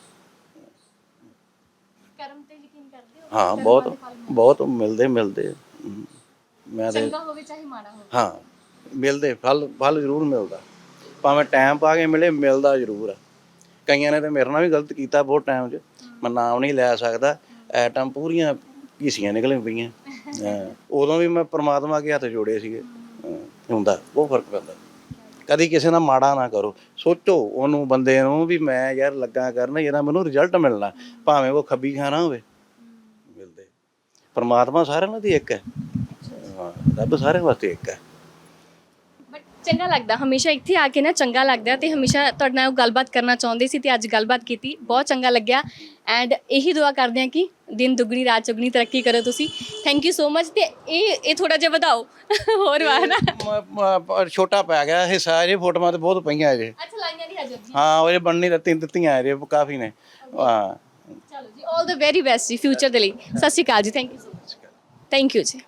ਕਰਮ ਤੇ ਯਕੀਨ ਕਰਦੇ ਹੋ? ਹਾਂ ਬਹੁਤ ਬਹੁਤ ਮਿਲਦੇ ਮਿਲਦੇ। ਹਮ, ਮੈਂ ਤੇ ਚੰਗਾ ਹੋਵੇ ਚਾਹੇ ਮਾੜਾ ਹੋਵੇ। ਹਾਂ। ਮਿਲਦੇ, ਫਲ ਫਲ ਜ਼ਰੂਰ ਮਿਲਦਾ। ਭਾਵੇਂ ਟਾਈਮ ਪਾ ਕੇ ਮਿਲੇ, ਮਿਲਦਾ ਜ਼ਰੂਰ ਆ। ਕਈਆਂ ਨੇ ਤਾਂ ਮੇਰੇ ਨਾਲ ਵੀ ਗਲਤ ਕੀਤਾ ਬਹੁਤ ਟਾਈਮ 'ਚ। ਮੈਂ ਨਾਮ ਨਹੀਂ ਲੈ ਸਕਦਾ। ਐਟਮ ਪੂਰੀਆਂ ਘੀਸੀਆਂ ਨਿਕਲੇ ਪਈਆਂ। ਉਦੋਂ ਵੀ ਮੈਂ ਪ੍ਰਮਾਤਮਾ ਅੱਗੇ ਹੱਥ ਜੋੜੇ ਸੀਗੇ। ਹੁੰਦਾ, ਬਹੁਤ ਫ਼ਰਕ ਪੈਂਦਾ। ਕਦੀ ਕਿਸੇ ਨਾਲ ਮਾੜਾ ਨਾ ਕਰੋ। ਸੋਚੋ, ਉਹਨੂੰ ਬੰਦੇ ਨੂੰ ਵੀ ਮੈਂ ਯਾਰ ਲੱਗਾ ਕਰਨ, ਇਹਦਾ ਮੈਨੂੰ ਰਿਜ਼ਲਟ ਮਿਲਣਾ। ਭਾਵੇਂ ਉਹ ਖੱਬੀ ਖਾਣਾ ਹੋਵੇ। ਮਿਲਦੇ। ਪਰਮਾਤਮਾ ਸਾਰਿਆਂ ਨਾਲ ਦੀ ਇੱਕ ਹੈ, ਰੱਬ ਸਾਰਿਆਂ ਵਾਸਤੇ ਇੱਕ ਹੈ। ਚੰਗਾ ਲੱਗਦਾ। ਹਮੇਸ਼ਾ ਇੱਥੇ ਆ ਕੇ ਨਾ ਚੰਗਾ ਲੱਗਦਾ ਤੇ ਹਮੇਸ਼ਾ ਤੁਹਾਡੇ ਨਾਲ ਗੱਲਬਾਤ ਕਰਨਾ ਚਾਹੁੰਦੇ ਸੀ ਤੇ ਅੱਜ ਗੱਲਬਾਤ ਕੀਤੀ। ਬਹੁਤ ਚੰਗਾ ਲੱਗਿਆ। ਐਂਡ ਇਹੀ ਦੁਆ ਕਰਦੇ ਹਾਂ ਕਿ ਦਿਨ ਦੁਗਣੀ ਰਾਤ ਚੁਗਣੀ ਤਰੱਕੀ ਕਰੋ ਤੁਸੀਂ। ਥੈਂਕ ਯੂ ਸੋ ਮਚ ਤੇ ਇਹ ਇਹ ਥੋੜਾ ਜਿਹਾ ਵਧਾਓ। ਹੋਰ ਵਾ ਨਾ। ਮ- ਮ- ਛੋਟਾ ਪੈ ਗਿਆ ਹਿੱਸਾ ਇਹ ਫੋਟੋਆਂ ਤੇ ਬਹੁਤ ਪਈਆਂ ਅਜੇ ਅੱਛਾ ਲਾਈਆਂ ਨਹੀਂ ਹਜੇ ਜੀ ਹਾਂ ਉਹ ਬਣਨੀ ਦਿੱਤੀ ਦਿੱਤੀਆਂ ਅਜੇ ਕਾਫੀ ਨੇ। ਹਾਂ। ਚਲੋ ਜੀ 올 ਦਾ ਵੈਰੀ ਬੈਸਟ ਜੀ ਫਿਊਚਰ ਦੇ ਲਈ। ਸਤਿ ਸ਼੍ਰੀ ਅਕਾਲ ਜੀ thank you so much thank you ਜੀ।